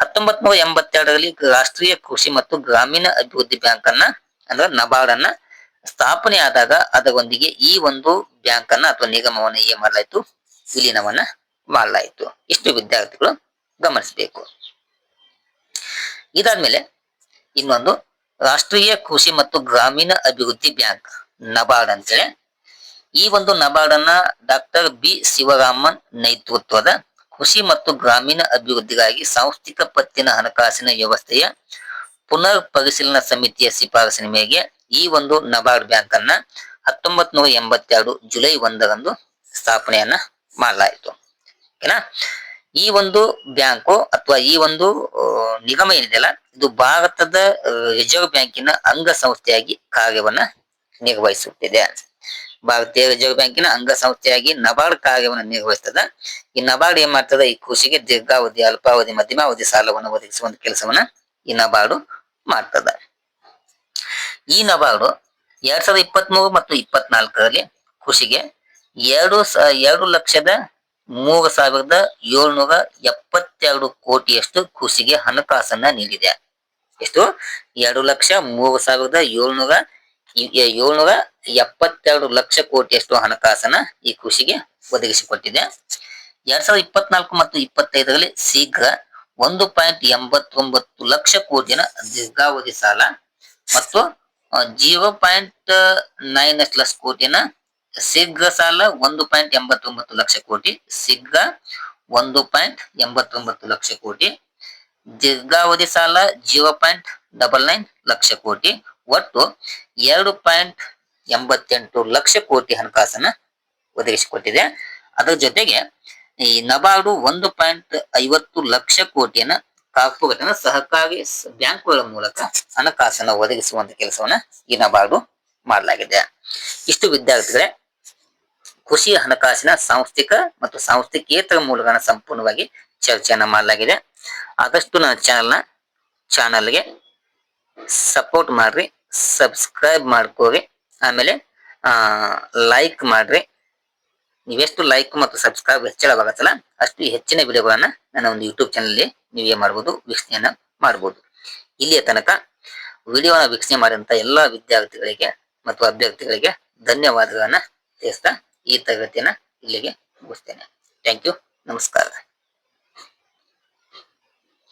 Speaker 1: ಹತ್ತೊಂಬತ್ ನೂರ ಎಂಬತ್ತೆರಡರಲ್ಲಿ ರಾಷ್ಟ್ರೀಯ ಕೃಷಿ ಮತ್ತು ಗ್ರಾಮೀಣ ಅಭಿವೃದ್ಧಿ ಬ್ಯಾಂಕ್ ಅನ್ನ ಅಂದ್ರೆ ನಬಾರ್ಡ್ ಅನ್ನ ಸ್ಥಾಪನೆ ಆದಾಗ ಅದರೊಂದಿಗೆ ಈ ಒಂದು ಬ್ಯಾಂಕ್ ಅನ್ನ ಅಥವಾ ನಿಗಮವನ್ನ ಏನ್ ಮಾಡಲಾಯ್ತು? ವಿಲೀನವನ್ನ ಮಾಡಲಾಯಿತು. ಇಷ್ಟು ವಿದ್ಯಾರ್ಥಿಗಳು ಗಮನಿಸಬೇಕು. ಇದಾದ್ಮೇಲೆ ಇನ್ನೊಂದು ರಾಷ್ಟ್ರೀಯ ಕೃಷಿ ಮತ್ತು ಗ್ರಾಮೀಣ ಅಭಿವೃದ್ಧಿ ಬ್ಯಾಂಕ್, ನಬಾರ್ಡ್ ಅಂತೇಳಿ. ಈ ಒಂದು ನಬಾರ್ಡ್ ಅನ್ನ ಡಾಕ್ಟರ್ ಬಿ ಶಿವರಾಮನ್ ನೇತೃತ್ವದ ಕೃಷಿ ಮತ್ತು ಗ್ರಾಮೀಣ ಅಭಿವೃದ್ಧಿಗಾಗಿ ಸಾಂಸ್ಥಿಕ ಪತ್ತಿನ ಹಣಕಾಸಿನ ವ್ಯವಸ್ಥೆಯ ಪುನರ್ ಪರಿಶೀಲನಾ ಸಮಿತಿಯ ಶಿಫಾರಸಿನ ಮೇರೆಗೆ ಈ ಒಂದು ನಬಾರ್ಡ್ ಬ್ಯಾಂಕ್ ಅನ್ನ ಹತ್ತೊಂಬತ್ ನೂರ ಎಂಬತ್ತೆರಡು ಜುಲೈ ಒಂದರಂದು ಸ್ಥಾಪನೆಯನ್ನ ಮಾಡಲಾಯಿತು. ಓಕೆನಾ? ಈ ಒಂದು ಬ್ಯಾಂಕು ಅಥವಾ ಈ ಒಂದು ನಿಗಮ ಏನಿದೆಯಲ್ಲ, ಇದು ಭಾರತದ ರಿಸರ್ವ್ ಬ್ಯಾಂಕಿನ ಅಂಗಸಂಸ್ಥೆಯಾಗಿ ಕಾರ್ಯವನ್ನ ನಿರ್ವಹಿಸುತ್ತಿದೆ. ಭಾರತೀಯ ರಿಸರ್ವ್ ಬ್ಯಾಂಕಿನ ಅಂಗಸಂಸ್ಥೆಯಾಗಿ ನಬಾರ್ಡ್ ಕಾರ್ಯವನ್ನು ನಿರ್ವಹಿಸ್ತದ. ಈ ನಬಾರ್ಡ್ ಏನ್ ಮಾಡ್ತದ? ಈ ಕೃಷಿಗೆ ದೀರ್ಘಾವಧಿ, ಅಲ್ಪಾವಧಿ, ಮಧ್ಯಮಾವಧಿ ಸಾಲವನ್ನು ಒದಗಿಸುವ ಒಂದು ಕೆಲಸವನ್ನ ಈ ನಬಾರ್ಡು ಮಾಡ್ತದ. ಈ ನಬಾರ್ಡು ಎರಡ್ ಸಾವಿರದ ಇಪ್ಪತ್ಮೂರು ಮತ್ತು ಇಪ್ಪತ್ನಾಲ್ಕರಲ್ಲಿ ಕೃಷಿಗೆ ಎರಡು ಎರಡು ಲಕ್ಷದ ಮೂರು ಸಾವಿರದ ಏಳ್ನೂರ ಎಪ್ಪತ್ತೆರಡು ಕೋಟಿಯಷ್ಟು ಕೃಷಿಗೆ ಹಣಕಾಸನ್ನ ನೀಡಿದೆ. ಎಷ್ಟು? ಎರಡು ಲಕ್ಷ ಮೂರು ಸಾವಿರದ ಏಳ್ನೂರ ಏಳ್ನೂರ ಎಪ್ಪತ್ತೆರಡು ಲಕ್ಷ ಕೋಟಿಯಷ್ಟು ಹಣಕಾಸನ್ನ ಈ ಕೃಷಿಗೆ ಒದಗಿಸಿಕೊಟ್ಟಿದೆ. ಎರಡ್ ಸಾವಿರದ ಇಪ್ಪತ್ನಾಲ್ಕು ಮತ್ತು ಇಪ್ಪತ್ತೈದರಲ್ಲಿ ಶೀಘ್ರ ಒಂದು ಪಾಯಿಂಟ್ ಎಂಬತ್ತೊಂಬತ್ತು ಲಕ್ಷ ಕೋಟಿನ ದೀರ್ಘಾವಧಿ ಸಾಲ ಮತ್ತು ಜೀರೋ ಪಾಯಿಂಟ್ ನೈನ್ ಲಕ್ಷ ಕೋಟಿನ ಶೀಘ್ರ ಸಾಲ ಒಂದು ಪಾಯಿಂಟ್ ಎಂಬತ್ತೊಂಬತ್ತು ಲಕ್ಷ ಕೋಟಿ. ಶೀಘ್ರ ಒಂದು ಪಾಯಿಂಟ್ ಎಂಬತ್ತೊಂಬತ್ತು ಲಕ್ಷ ಕೋಟಿ. ದೀರ್ಘಾವಧಿ ಸಾಲ zero point double nine lakh ಕೋಟಿ. ಒಟ್ಟು ಎರಡು ಪಾಯಿಂಟ್ ಎಂಬತ್ತೆಂಟು ಲಕ್ಷ ಕೋಟಿ ಹಣಕಾಸನ್ನ ಒದಗಿಸಿಕೊಟ್ಟಿದೆ. ಅದರ ಜೊತೆಗೆ ಈ ನಬಾರ್ಡು ಒಂದು ಪಾಯಿಂಟ್ ಐವತ್ತು ಲಕ್ಷ ಕೋಟಿಯನ್ನ ಕಾರ್ಪೊರೇಟ್ ಸಹಕಾರಿ ಬ್ಯಾಂಕುಗಳ ಮೂಲಕ ಹಣಕಾಸನ್ನ ಒದಗಿಸುವಂತ ಕೆಲಸವನ್ನ ಈ ನಬಾರ್ಡು ಮಾಡಲಾಗಿದೆ. ಇಷ್ಟು ವಿದ್ಯಾರ್ಥಿಗಳೇ, ಕೃಷಿ ಹಣಕಾಸಿನ ಸಾಂಸ್ಥಿಕ ಮತ್ತು ಸಾಂಸ್ಥಿಕೇತರ ಮೂಲಗಳನ್ನ ಸಂಪೂರ್ಣವಾಗಿ ಚರ್ಚೆಯನ್ನ ಮಾಡಲಾಗಿದೆ. ಆದಷ್ಟು ನನ್ನ ಚಾನಲ್ನ, ಚಾನಲ್ಗೆ ಸಪೋರ್ಟ್ ಮಾಡ್ರಿ, ಸಬ್ಸ್ಕ್ರೈಬ್ ಮಾಡ್ಕೋರಿ, ಆಮೇಲೆ ಲೈಕ್ ಮಾಡ್ರಿ. ನೀವೆಷ್ಟು ಲೈಕ್ ಮತ್ತು ಸಬ್ಸ್ಕ್ರೈಬ್ ಹೆಚ್ಚಳವಾಗತ್ತಲ್ಲ, ಅಷ್ಟು ಹೆಚ್ಚಿನ ವಿಡಿಯೋಗಳನ್ನ ನನ್ನ ಒಂದು ಯೂಟ್ಯೂಬ್ ಚಾನಲ್ ನೀವೇ ಮಾಡ್ಬೋದು, ವೀಕ್ಷಣೆಯನ್ನ ಮಾಡ್ಬೋದು. ಇಲ್ಲಿಯ ತನಕ ವಿಡಿಯೋನ ವೀಕ್ಷಣೆ ಮಾಡಿದಂತ ಎಲ್ಲಾ ವಿದ್ಯಾರ್ಥಿಗಳಿಗೆ ಮತ್ತು ಅಭ್ಯರ್ಥಿಗಳಿಗೆ ಧನ್ಯವಾದಗಳನ್ನ ತಿಳಿಸ್ತಾ ಈ ತರಗತಿಯನ್ನ ಇಲ್ಲಿಗೆ ಮುಗಿಸ್ತೇನೆ. ಥ್ಯಾಂಕ್ ಯು ನಮಸ್ಕಾರ.